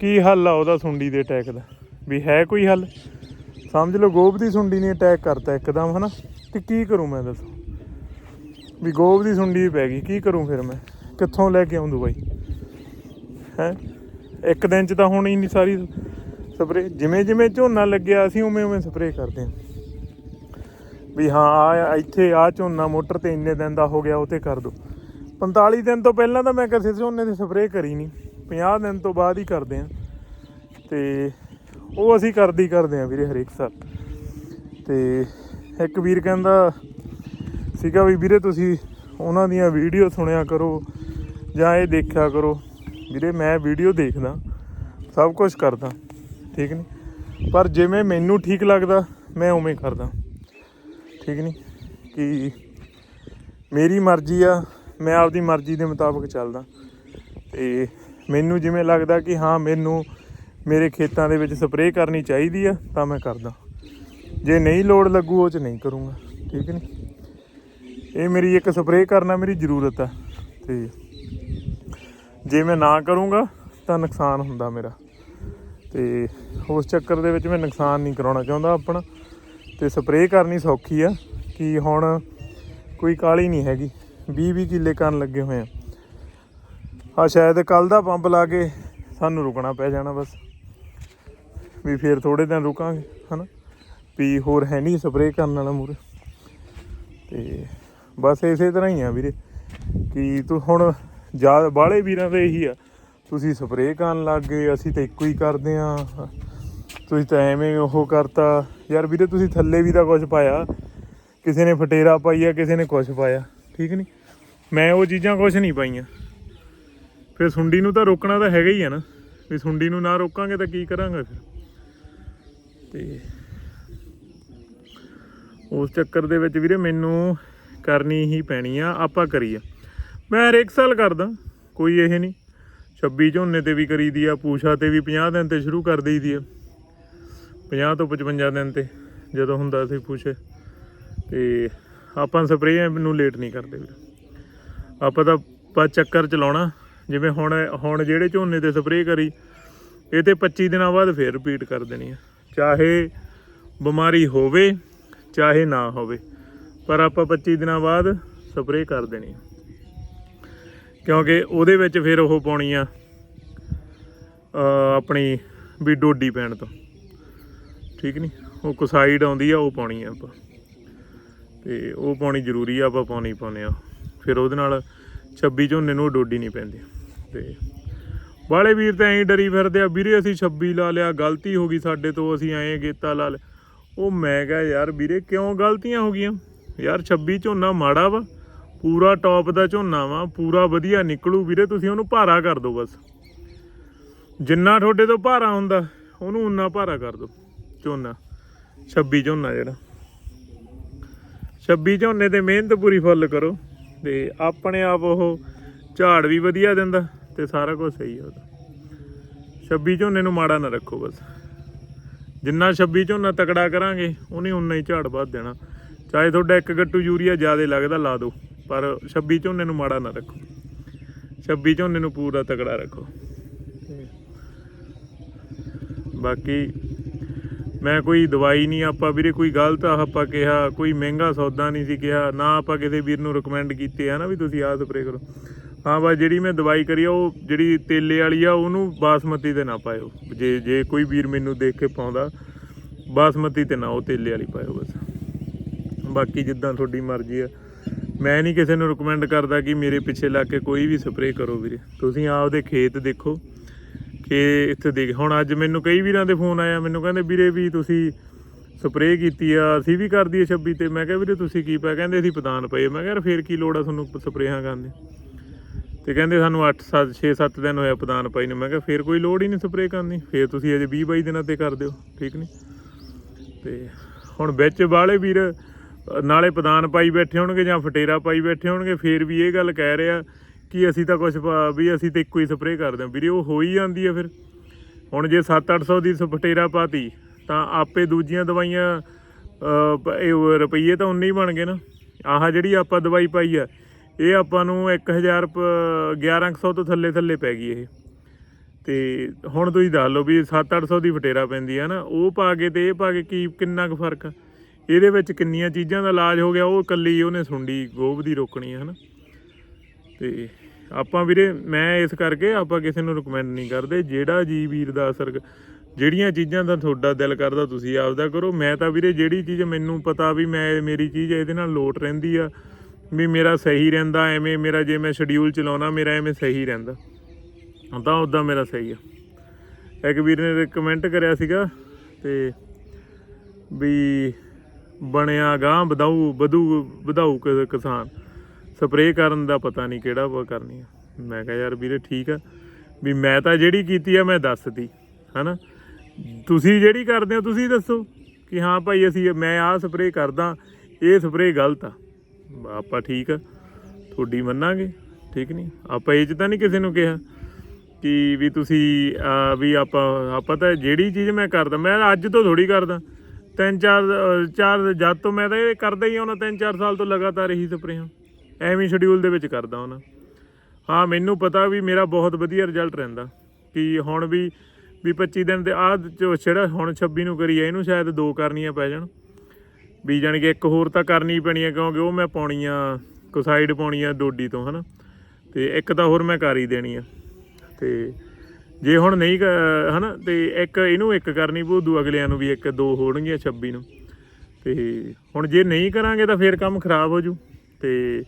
ਕੀ ਹੱਲ ਆ ਉਹਦਾ ਸੁੰਡੀ ਦੇ ਅਟੈਕ ਦਾ? ਵੀ ਹੈ ਕੋਈ ਹੱਲ? ਸਮਝ ਲਓ ਗੋਬ ਦੀ ਸੁੰਡੀ ਨੇ ਅਟੈਕ ਕਰਤਾ ਇੱਕਦਮ, ਹਨਾ? ਤੇ ਕੀ ਕਰੂੰ ਮੈਂ ਦੱਸੋ? ਵੀ ਗੋਬ ਦੀ ਸੁੰਡੀ ਪੈ ਗਈ, ਕੀ ਕਰੂੰ ਫਿਰ ਮੈਂ? ਕਿੱਥੋਂ ਲੈ ਕੇ ਆਉਂ ਦੁਬਈ ਹੈ? ਇੱਕ ਦਿਨ ਚ ਤਾਂ ਹੁਣ ਹੀ ਨਹੀਂ ਸਾਰੀ ਸਪਰੇ, ਜਿਵੇਂ ਜਿਵੇਂ ਝੋਨਾ ਲੱਗਿਆ, ਅਸੀਂ ਉਵੇਂ ਉਵੇਂ ਸਪਰੇ ਕਰਦੇ ਹਾਂ। ਵੀ ਹਾਂ ਆ, ਇੱਥੇ ਆ ਝੋਨਾ, ਮੋਟਰ ਤੇ ਇੰਨੇ ਦਿਨ ਦਾ ਹੋ ਗਿਆ, ਉਹ ਤੇ ਕਰ ਦੋ। 45 ਦਿਨ ਤੋਂ ਪਹਿਲਾਂ ਤਾਂ ਮੈਂ ਕਿਸੇ ਝੋਨੇ ਦੀ ਸਪਰੇ ਕਰੀ ਨਹੀਂ 50 ਦਿਨ ਤੋਂ ਬਾਅਦ ਹੀ ਕਰਦੇ ਹਾਂ। ਤੇ ਉਹ ਅਸੀਂ ਕਰਦੀ ਕਰਦੇ ਹਾਂ ਵੀਰੇ ਹਰੇਕ ਸਾਲ। ਤੇ ਇੱਕ ਵੀਰ ਕਹਿੰਦਾ ਸੀਗਾ ਵੀ ਵੀਰੇ ਤੁਸੀਂ ਉਹਨਾਂ ਦੀਆਂ ਵੀਡੀਓ ਸੁਣਿਆ ਕਰੋ ਜਾਂ ਇਹ ਦੇਖਿਆ ਕਰੋ। ਵੀਰੇ ਮੈਂ ਵੀਡੀਓ ਦੇਖਦਾ, ਸਭ ਕੁਝ ਕਰਦਾ, ਠੀਕ ਨਹੀਂ ਪਰ ਜਿਵੇਂ ਮੈਨੂੰ ਠੀਕ ਲੱਗਦਾ, ਮੈਂ ਉਵੇਂ ਕਰਦਾ। ਠੀਕ ਨਹੀਂ ਕਿ ਮੇਰੀ ਮਰਜ਼ੀ ਆ, ਮੈਂ ਆਪਦੀ ਮਰਜ਼ੀ ਦੇ ਮੁਤਾਬਕ ਚੱਲਦਾ। ਤੇ ਮੈਨੂੰ ਜਿਵੇਂ ਲੱਗਦਾ ਕਿ ਹਾਂ, ਮੈਨੂੰ ਮੇਰੇ ਖੇਤਾਂ ਦੇ ਵਿੱਚ ਸਪਰੇਅ ਕਰਨੀ ਚਾਹੀਦੀ ਆ, ਤਾਂ ਮੈਂ ਕਰਦਾ। ਜੇ ਨਹੀਂ ਲੋੜ ਲੱਗੂ, ਉਹ ਚ ਨਹੀਂ ਕਰੂੰਗਾ। ਠੀਕ ਨਹੀਂ ਇਹ ਮੇਰੀ ਇੱਕ ਸਪਰੇਅ ਕਰਨਾ ਮੇਰੀ ਜ਼ਰੂਰਤ ਆ, ਤੇ ਜੇ ਮੈਂ ਨਾ ਕਰੂੰਗਾ, ਤਾਂ ਨੁਕਸਾਨ ਹੁੰਦਾ ਮੇਰਾ। ਤੇ ਉਸ ਚੱਕਰ ਦੇ ਵਿੱਚ ਮੈਂ ਨੁਕਸਾਨ ਨਹੀਂ ਕਰਾਉਣਾ ਚਾਹੁੰਦਾ ਆਪਣਾ। ਤੇ ਸਪਰੇਅ ਕਰਨੀ ਸੌਖੀ ਆ, ਕਿ ਹੁਣ ਕੋਈ ਕਾਲੀ ਨਹੀਂ ਹੈਗੀ। 20 20 ਕਿੱਲੇ ਕਰਨ ਲੱਗੇ ਹੋਏ ਆ। ਆ ਸ਼ਾਇਦ ਕੱਲ ਦਾ ਪੰਪ ਲਾ ਕੇ ਸਾਨੂੰ ਰੁਕਣਾ ਪੈ ਜਾਣਾ ਬਸ। ਵੀ ਫੇਰ ਥੋੜੇ ਦਿਨ ਰੁਕਾਂਗੇ, ਹਨਾ? ਵੀ ਹੋਰ ਹੈ ਨਹੀਂ ਸਪਰੇਅ ਕਰਨ ਵਾਲਾ ਮੂਰੇ ਤੇ ਬਸ ਇਸੇ ਤਰ੍ਹਾਂ ਹੀ ਆ ਵੀਰੇ, ਕਿ ਤੂੰ ਹੁਣ ਜ਼ਿਆਦਾ ਬਾਹਲੇ ਵੀਰਾਂ ਦੇ ਇਹੀ ਆ, ਤੁਸੀਂ ਸਪਰੇਅ ਕਰਨ ਲੱਗ ਗਏ, ਅਸੀਂ ਤਾਂ ਇੱਕੋ ਹੀ ਕਰਦੇ ਆ। ਤੁਸੀਂ ਤਾਂ ਐਵੇਂ ਉਹ ਕਰਤਾ। ਯਾਰ ਵੀਰੇ, ਤੁਸੀਂ ਥੱਲੇ ਵੀ ਤਾਂ ਕੁਝ ਪਾਇਆ। ਕਿਸੇ ਨੇ ਫਟੇਰਾ ਪਾਈ ਆ ਕਿਸੇ ਨੇ ਕੁਝ ਪਾਇਆ, ਠੀਕ ਨਹੀਂ? ਮੈਂ ਉਹ ਚੀਜ਼ਾਂ ਕੁਝ ਨਹੀਂ ਪਾਈਆਂ। ਫਿਰ ਸੁੰਡੀ ਨੂੰ ਤਾਂ ਰੋਕਣਾ ਤਾਂ ਹੈਗਾ ਹੀ ਆ ਨਾ। ਵੀ ਸੁੰਡੀ ਨੂੰ ਨਾ ਰੋਕਾਂਗੇ ਤਾਂ ਕੀ ਕਰਾਂਗੇ ਫਿਰ? ਤੇ ਉਸ ਚੱਕਰ ਦੇ ਵਿੱਚ ਵੀਰੇ ਮੈਨੂੰ ਕਰਨੀ ਹੀ ਪੈਣੀ ਆ, ਆਪਾਂ ਕਰੀਏ। ਮੈਂ ਹਰੇਕ ਸਾਲ ਕਰਦਾ, ਕੋਈ ਇਹ ਨਹੀਂ। 26 ਝੋਨੇ ਤੇ ਵੀ ਕਰੀਦੀ ਆ, ਪੂਛਾ ਤੇ ਵੀ 50 ਦਿਨ ਤੇ ਸ਼ੁਰੂ ਕਰ ਦੇਈਦੀ ਆ। 50 ਤੋਂ 55 ਦਿਨ ਤੇ ਜਦੋਂ ਹੁੰਦਾ ਸੀ ਪੂਛੇ। ਤੇ ਆਪਾਂ ਸਪਰੇਅ ਨੂੰ ਲੇਟ ਨਹੀਂ ਕਰਦੇ ਵੀਰੇ। ਆਪਾਂ ਤਾਂ ਬਸ ਚੱਕਰ ਚਲਾਉਣਾ, ਜਿਵੇਂ ਹੁਣ ਹੁਣ ਜਿਹੜੇ ਝੋਨੇ ਤੇ ਸਪਰੇਅ ਕਰੀ, ਇਹ ਤੇ 25 ਦਿਨਾਂ ਬਾਅਦ ਫੇਰ ਰਿਪੀਟ ਕਰ ਦੇਣੀ ਆ। ਚਾਹੇ ਬਿਮਾਰੀ ਹੋਵੇ, ਚਾਹੇ ਨਾ ਹੋਵੇ, ਪਰ ਆਪਾਂ 25 ਦਿਨਾਂ ਬਾਅਦ ਸਪਰੇਅ ਕਰ ਦੇਣੀ ਆ। ਕਿਉਂਕਿ ਉਹਦੇ ਵਿੱਚ ਫਿਰ ਉਹ ਪਾਉਣੀ ਆ ਆਪਣੀ ਵੀ ਡੋਡੀ ਪੈਣ ਤੋਂ। ਠੀਕ ਨਹੀਂ ਉਹ ਕੁਸਾਈਡ ਆਉਂਦੀ ਆ, ਉਹ ਪਾਉਣੀ ਆ ਆਪਾਂ। ਤੇ ਉਹ ਪਾਉਣੀ ਜ਼ਰੂਰੀ ਆ, ਆਪਾਂ ਪਾਉਣੀ ਪਾਉਨੇ ਆ। ਫਿਰ ਉਹਦੇ ਨਾਲ 26 ਝੋਨੇ ਨੂੰ ਉਹ ਡੋਡੀ ਨਹੀਂ ਪੈਂਦੀ। ਤੇ ਬਾਲੇ ਵੀਰ ਤਾਂ ਐਂ ਡਰੀ ਫਿਰਦੇ ਆ, ਵੀਰੇ ਅਸੀਂ 26 ਲਾ ਲਿਆ, ਗਲਤੀ ਹੋ ਗਈ ਸਾਡੇ ਤੋਂ, ਅਸੀਂ ਐਂ ਗੇਤਾ ਲਾ ਲਿਆ। ਉਹ ਮੈਂ ਕਿਹਾ, ਯਾਰ ਵੀਰੇ ਕਿਉਂ ਗਲਤੀਆਂ ਹੋ ਗਈਆਂ? ਯਾਰ 26 ਝੋਨਾ ਮਾੜਾ ਵਾ, ਪੂਰਾ ਟੌਪ ਦਾ ਝੋਨਾ ਵਾ, ਪੂਰਾ ਵਧੀਆ ਨਿਕਲੂ ਵੀਰੇ, ਤੁਸੀਂ ਉਹਨੂੰ ਭਾਰਾ ਕਰ ਦਿਓ ਬਸ। ਜਿੰਨਾ ਤੁਹਾਡੇ ਤੋਂ ਭਾਰਾ ਹੁੰਦਾ, ਉਹਨੂੰ ਉਨਾ ਭਾਰਾ ਕਰ ਦਿਓ, ਝੋਨਾ 26 ਝੋਨਾ ਜਿਹੜਾ। 26 ਝੋਨੇ ਤੇ ਮਿਹਨਤ ਪੂਰੀ ਫੁੱਲ ਕਰੋ, ਤੇ ਆਪਣੇ ਆਪ ਉਹ ਝਾੜ ਵੀ ਵਧੀਆ ਦਿੰਦਾ। ਤੇ ਸਾਰਾ ਕੁਝ ਸਹੀ ਆ ਉਹਦਾ। 26 ਝੋਨੇ ਨੂੰ ਮਾੜਾ ਨਾ ਰੱਖੋ ਬਸ। ਜਿੰਨਾ 26 ਝੋਨਾ ਤਕੜਾ ਕਰਾਂਗੇ, ਉਹਨੇ ਉਨਾ ਹੀ ਝਾੜ ਵੱਧ ਦੇਣਾ। ਚਾਹੇ ਤੁਹਾਡਾ ਇੱਕ ਗੱਟੂ ਯੂਰੀਆ ਜ਼ਿਆਦਾ ਲੱਗਦਾ, ਲਾ ਦਿਓ, ਪਰ 26 ਝੋਨੇ ਨੂੰ ਮਾੜਾ ਨਾ ਰੱਖੋ। 26 ਝੋਨੇ ਨੂੰ ਪੂਰਾ ਤਕੜਾ ਰੱਖੋ। ਬਾਕੀ ਮੈਂ ਕੋਈ ਦਵਾਈ ਨਹੀਂ, ਆਪਾਂ ਵੀਰੇ ਕੋਈ ਗਲਤ ਆਪਾਂ ਕਿਹਾ ਕੋਈ ਮਹਿੰਗਾ ਸੌਦਾ ਨਹੀਂ ਸੀ ਕਿਹਾ, ਨਾ ਆਪਾਂ ਕਿਸੇ ਵੀਰ ਨੂੰ ਰეკਮੈਂਡ ਕੀਤੇ ਆ ਨਾ ਵੀ ਤੁਸੀਂ ਆਹ ਸਪਰੇ ਕਰੋ। ਹਾਂ ਬਸ ਜਿਹੜੀ ਮੈਂ ਦਵਾਈ ਕਰੀ ਆ, ਉਹ ਜਿਹੜੀ ਤੇਲੇ ਵਾਲੀ ਆ, ਉਹਨੂੰ ਬਾਸਮਤੀ ਤੇ ਨਾ ਪਾਇਓ। ਜੇ ਜੇ ਕੋਈ ਵੀਰ ਮੈਨੂੰ ਦੇਖ ਕੇ ਪਾਉਂਦਾ, ਬਾਸਮਤੀ ਤੇ ਨਾ ਉਹ ਤੇਲੇ ਵਾਲੀ ਪਾਇਓ ਬਸ। ਬਾਕੀ ਜਿੱਦਾਂ ਤੁਹਾਡੀ ਮਰਜ਼ੀ ਆ। ਮੈਂ ਨਹੀਂ ਕਿਸੇ ਨੂੰ ਰეკਮੈਂਡ ਕਰਦਾ ਕਿ ਮੇਰੇ ਪਿੱਛੇ ਲੱਗ ਕੇ ਕੋਈ ਵੀ ਸਪਰੇਅ ਕਰੋ ਵੀਰੇ। ਤੁਸੀਂ ਆਪਦੇ ਖੇਤ ਦੇਖੋ, ਕਿ ਇੱਥੇ ਦੇਖ। ਹੁਣ ਅੱਜ ਮੈਨੂੰ ਕਈ ਵੀਰਾਂ ਦੇ ਫੋਨ ਆਇਆ, ਮੈਨੂੰ ਕਹਿੰਦੇ, ਵੀਰੇ ਵੀ ਤੁਸੀਂ ਸਪਰੇਅ ਕੀਤੀ ਆ, ਅਸੀਂ ਵੀ ਕਰਦੀ ਦਈਏ 26 ਤੇ। ਮੈਂ ਕਿਹਾ, ਵੀਰੇ ਤੁਸੀਂ ਕੀ ਪਾਇਆ ਕਹਿੰਦੇ, ਅਸੀਂ ਪਦਾਨ ਪਏ ਮੈਂ ਕਿਹਾ, ਯਾਰ ਫੇਰ ਕੀ ਲੋੜ ਆ ਤੁਹਾਨੂੰ ਸਪਰੇਹਾਂ ਕਰਨ ਦੀ? ਤੇ ਕਹਿੰਦੇ ਸਾਨੂੰ 8 7 6 7 ਦਿਨ ਹੋਇਆ ਪਦਾਨ ਪਾਈ ਨੂੰ। ਮੈਂ ਕਿਹਾ, ਫੇਰ ਕੋਈ ਲੋੜ ਹੀ ਨਹੀਂ ਸਪਰੇਅ ਕਰਨ ਦੀ। ਫੇਰ ਤੁਸੀਂ ਅਜੇ 20 22 ਦਿਨਾਂ ਤੇ ਕਰ ਦਿਓ, ਠੀਕ ਨਹੀਂ ਤੇ ਹੁਣ ਵਿੱਚ ਵਾਲੇ ਵੀਰ, ਨਾਲੇ ਪਦਾਨ ਪਾਈ ਬੈਠੇ ਹੋਣਗੇ ਜਾਂ ਫਟੇਰਾ ਪਾਈ ਬੈਠੇ ਹੋਣਗੇ, ਫੇਰ ਵੀ ਇਹ ਗੱਲ ਕਹਿ ਰਿਹਾ ਕਿ ਅਸੀਂ ਤਾਂ ਕੁਝ ਵੀ ਅਸੀਂ ਤਾਂ ਇੱਕੋ ਹੀ ਸਪਰੇਅ ਕਰਦੇ ਹਾਂ। ਵੀਰੇ, ਉਹ ਹੋ ਹੀ ਜਾਂਦੀ ਆ ਫਿਰ। ਹੁਣ ਜੇ 7-800 ਦੀ ਸ- ਫਟੇਰਾ ਪਾਤੀ, ਤਾਂ ਆਪੇ ਦੂਜੀਆਂ ਦਵਾਈਆਂ ਇਹ ਰੁਪਈਏ ਤਾਂ ਉਨੇ ਹੀ ਬਣ ਗਏ ਨਾ। ਆਹ ਜਿਹੜੀ ਆਪਾਂ ਦਵਾਈ ਪਾਈ ਆ ਇਹ ਆਪਾਂ ਨੂੰ 1000 1100 ਤੋਂ ਥੱਲੇ ਥੱਲੇ ਪੈ ਗਈ ਇਹ। ਤੇ ਹੁਣ ਤੁਸੀਂ ਦੱਸ ਲਓ ਵੀ 7-800 ਦੀ ਫਟੇਰਾ ਪੈਂਦੀ ਹੈ ਨਾ, ਉਹ ਪਾ ਕੇ ਤੇ ਇਹ ਪਾ ਕੇ ਕੀ, ਕਿੰਨਾ ਕੁ ਫ਼ਰਕ ਆ? ਇਹਦੇ ਵਿੱਚ ਕਿੰਨੀਆਂ ਚੀਜ਼ਾਂ ਦਾ ਇਲਾਜ ਹੋ ਗਿਆ, ਉਹ ਇਕੱਲੀ ਉਹਨੇ ਸੁੰਡੀ, ਗੋਭ ਦੀ ਰੋਕਣੀ ਹੈ ਨਾ ਤੇ ਆਪਾਂ ਵੀਰੇ, ਮੈਂ ਇਸ ਕਰਕੇ ਆਪਾਂ ਕਿਸੇ ਨੂੰ ਰეკਮੈਂਡ ਨਹੀਂ ਕਰਦੇ, ਜਿਹੜਾ ਜੀ ਵੀਰ ਦਾ ਅਸਰ ਜਿਹੜੀਆਂ ਚੀਜ਼ਾਂ ਦਾ ਤੁਹਾਡਾ ਦਿਲ ਕਰਦਾ ਤੁਸੀਂ ਆਪਦਾ ਕਰੋ। ਮੈਂ ਤਾਂ ਵੀਰੇ, ਜਿਹੜੀ ਚੀਜ਼ ਮੈਨੂੰ ਪਤਾ ਵੀ ਮੈਂ, ਮੇਰੀ ਚੀਜ਼ ਇਹਦੇ ਨਾਲ ਲੋਟ ਰਹਿੰਦੀ ਆ। ਵੀ ਮੇਰਾ ਸਹੀ ਰਹਿੰਦਾ, ਐਵੇਂ ਮੇਰਾ ਜੇ ਮੈਂ ਸ਼ਡਿਊਲ ਚਲਾਉਣਾ, ਮੇਰਾ ਐਵੇਂ ਸਹੀ ਰਹਿੰਦਾ। ਤਾਂ ਉਦਾਂ ਮੇਰਾ ਸਹੀ ਆ। ਇੱਕ ਵੀਰ ਨੇ ਕਮੈਂਟ ਕਰਿਆ ਸੀਗਾ ਤੇ ਵੀ ਬਣਿਆ ਗਾਂ ਵਧਾਊ, ਵਧੂ, ਵਧਾਊ ਕਿਸਾਨ। ਸਪਰੇਅ ਕਰਨ ਦਾ ਪਤਾ ਨਹੀਂ ਕਿਹੜਾ ਵਾ ਕਰਨੀ ਆ। ਮੈਂ ਕਿਹਾ ਯਾਰ ਵੀਰੇ ਠੀਕ ਆ। ਵੀ ਮੈਂ ਤਾਂ ਜਿਹੜੀ ਕੀਤੀ ਆ ਮੈਂ ਦੱਸਦੀ ਹਨਾ? ਤੁਸੀਂ ਜਿਹੜੀ ਕਰਦੇ ਹੋ ਤੁਸੀਂ ਦੱਸੋ ਕਿ ਹਾਂ ਭਾਈ ਅਸੀਂ ਮੈਂ ਆਹ ਸਪਰੇਅ ਕਰਦਾ, ਇਹ ਸਪਰੇਅ ਗਲਤ ਆ। ਆਪਾਂ ਠੀਕ ਆ? ਤੁਹਾਡੀ ਮੰਨਾਂਗੇ, ਠੀਕ ਨਹੀਂ ਆਪਾਂ ਇਹ 'ਚ ਤਾਂ ਨਹੀਂ ਕਿਸੇ ਨੂੰ ਕਿਹਾ ਕਿ ਵੀ ਤੁਸੀਂ ਵੀ ਆਪਾਂ ਆਪਾਂ ਤਾਂ ਜਿਹੜੀ ਚੀਜ਼ ਮੈਂ ਕਰਦਾ, ਮੈਂ ਅੱਜ ਤੋਂ ਥੋੜੀ ਕਰਦਾ। ਤਿੰਨ ਚਾਰ ਚਾਰ, ਜਦ ਤੋਂ ਮੈਂ ਤਾਂ ਇਹ ਕਰਦਾ ਹੀ ਉਹਨਾਂ ਤਿੰਨ ਚਾਰ ਸਾਲ ਤੋਂ ਲਗਾਤਾਰ ਇਹੀ ਸਪਰੇਹਾਂ ਐਵੇਂ ਸ਼ਡਿਊਲ ਦੇ ਵਿੱਚ ਕਰਦਾ ਉਹਨਾਂ। ਹਾਂ, ਮੈਨੂੰ ਪਤਾ ਵੀ ਮੇਰਾ ਬਹੁਤ ਵਧੀਆ ਰਿਜ਼ਲਟ ਰਹਿੰਦਾ ਕਿ ਹੁਣ ਵੀ ਵੀ 25 ਦਿਨ ਦੇ ਆਹ ਜੋ ਜਿਹੜਾ ਹੁਣ 26 ਨੂੰ ਕਰੀ ਆ, ਇਹਨੂੰ ਸ਼ਾਇਦ ਦੋ ਕਰਨੀਆਂ ਪੈ ਜਾਣ। ਵੀ ਜਾਣੀ ਕਿ ਇੱਕ ਹੋਰ ਤਾਂ ਕਰਨੀ ਪੈਣੀ ਹੈ ਕਿਉਂਕਿ ਉਹ ਮੈਂ ਪਾਉਣੀ ਆ ਕੋਸਾਈਡ ਪਾਉਣੀ ਆ ਡੋਡੀ ਤੋਂ, ਹਨਾ? ਤੇ ਇੱਕ ਤਾਂ ਹੋਰ ਮੈਂ ਕਰ ਹੀ ਦੇਣੀ ਆ। ਤੇ ਜੇ ਹੁਣ ਨਹੀਂ ਕ- ਹਨਾ? ਤੇ ਇੱਕ ਇਹਨੂੰ ਇੱਕ ਕਰਨੀ ਪਊ, ਦੂ ਅਗਲਿਆਂ ਨੂੰ ਵੀ ਇੱਕ, ਦੋ ਹੋਣਗੀਆਂ 26 ਨੂੰ। ਤੇ ਹੁਣ ਜੇ ਨਹੀਂ ਕਰਾਂਗੇ ਤਾਂ ਫੇਰ ਕੰਮ ਖਰਾਬ ਹੋ ਜੂ। ਤੇ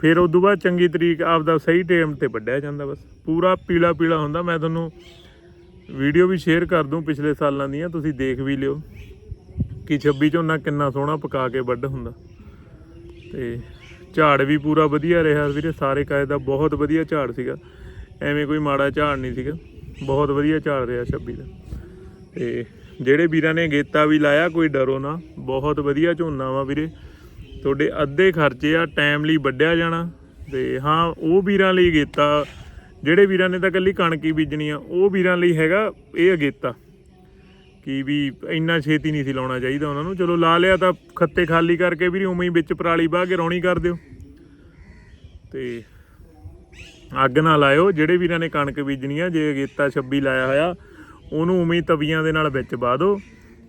ਫਿਰ ਉਸ ਤੋਂ ਬਾਅਦ ਚੰਗੀ ਤਰੀਕ ਆਪਦਾ ਸਹੀ ਟਾਈਮ ਤੇ ਵੱਢਿਆ ਜਾਂਦਾ ਬਸ। ਪੂਰਾ ਪੀਲਾ ਪੀਲਾ ਹੁੰਦਾ। ਮੈਂ ਤੁਹਾਨੂੰ ਵੀਡੀਓ ਵੀ ਸ਼ੇਅਰ ਕਰ ਦੂੰ ਪਿਛਲੇ ਸਾਲਾਂ ਦੀਆਂ, ਤੁਸੀਂ ਦੇਖ ਵੀ ਲਿਓ। ਕਿ 26 ਝੋਨਾ ਕਿੰਨਾ ਸੋਹਣਾ ਪਕਾ ਕੇ ਵੱਢ ਹੁੰਦਾ। ਤੇ ਝਾੜ ਵੀ ਪੂਰਾ ਵਧੀਆ ਰਿਹਾ ਵੀਰੇ, ਸਾਰੇ ਕਾਇ ਦਾ ਬਹੁਤ ਵਧੀਆ ਝਾੜ ਸੀਗਾ। ਐਵੇਂ ਕੋਈ ਮਾੜਾ ਝਾੜ ਨਹੀਂ ਸੀਗਾ। ਬਹੁਤ ਵਧੀਆ ਝਾੜ ਰਿਹਾ 26 ਦਾ। ਤੇ ਜਿਹੜੇ ਵੀਰਾਂ ਨੇ ਗੇਤਾ ਵੀ ਲਾਇਆ, ਕੋਈ ਡਰੋ ਨਾ। ਬਹੁਤ ਵਧੀਆ ਝੋਨਾ ਵਾ ਵੀਰੇ। ਤੁਹਾਡੇ ਅੱਧੇ ਖਰਚੇ ਆ ਟਾਈਮ ਲਈ ਵੱਢਿਆ ਜਾਣਾ। ਤੇ ਹਾਂ, ਉਹ ਵੀਰਾਂ ਲਈ ਗੇਤਾ, ਜਿਹੜੇ ਵੀਰਾਂ ਨੇ ਤਾਂ ਕੱਲੀ ਕਣਕ ਹੀ ਬੀਜਣੀ ਆ, ਉਹ ਵੀਰਾਂ ਲਈ ਹੈਗਾ ਇਹ ਅਗੇਤਾ ਕਿ ਵੀ ਇੰਨਾ ਛੇਤੀ ਨਹੀਂ ਸੀ ਲਾਉਣਾ ਚਾਹੀਦਾ ਉਹਨਾਂ ਨੂੰ। ਚਲੋ ਲਾ ਲਿਆ ਤਾਂ ਖੱਤੇ ਖਾਲੀ ਕਰਕੇ ਵੀ ਉਵੇਂ ਹੀ ਵਿੱਚ ਪਰਾਲੀ ਬਾਹ ਕੇ ਰੌਣੀ ਕਰ ਦਿਓ। ਤੇ ਅੱਗ ਨਾ ਲਾਇਓ, ਜਿਹੜੇ ਵੀਰਾਂ ਨੇ ਕਣਕ ਬੀਜਣੀ ਆ, ਜੇ ਅਗੇਤਾ 26 ਲਾਇਆ ਹੋਇਆ, ਉਹਨੂੰ ਉਵੇਂ ਹੀ ਤਵੀਆਂ ਦੇ ਨਾਲ ਵਿੱਚ ਪਾ ਦਿਓ।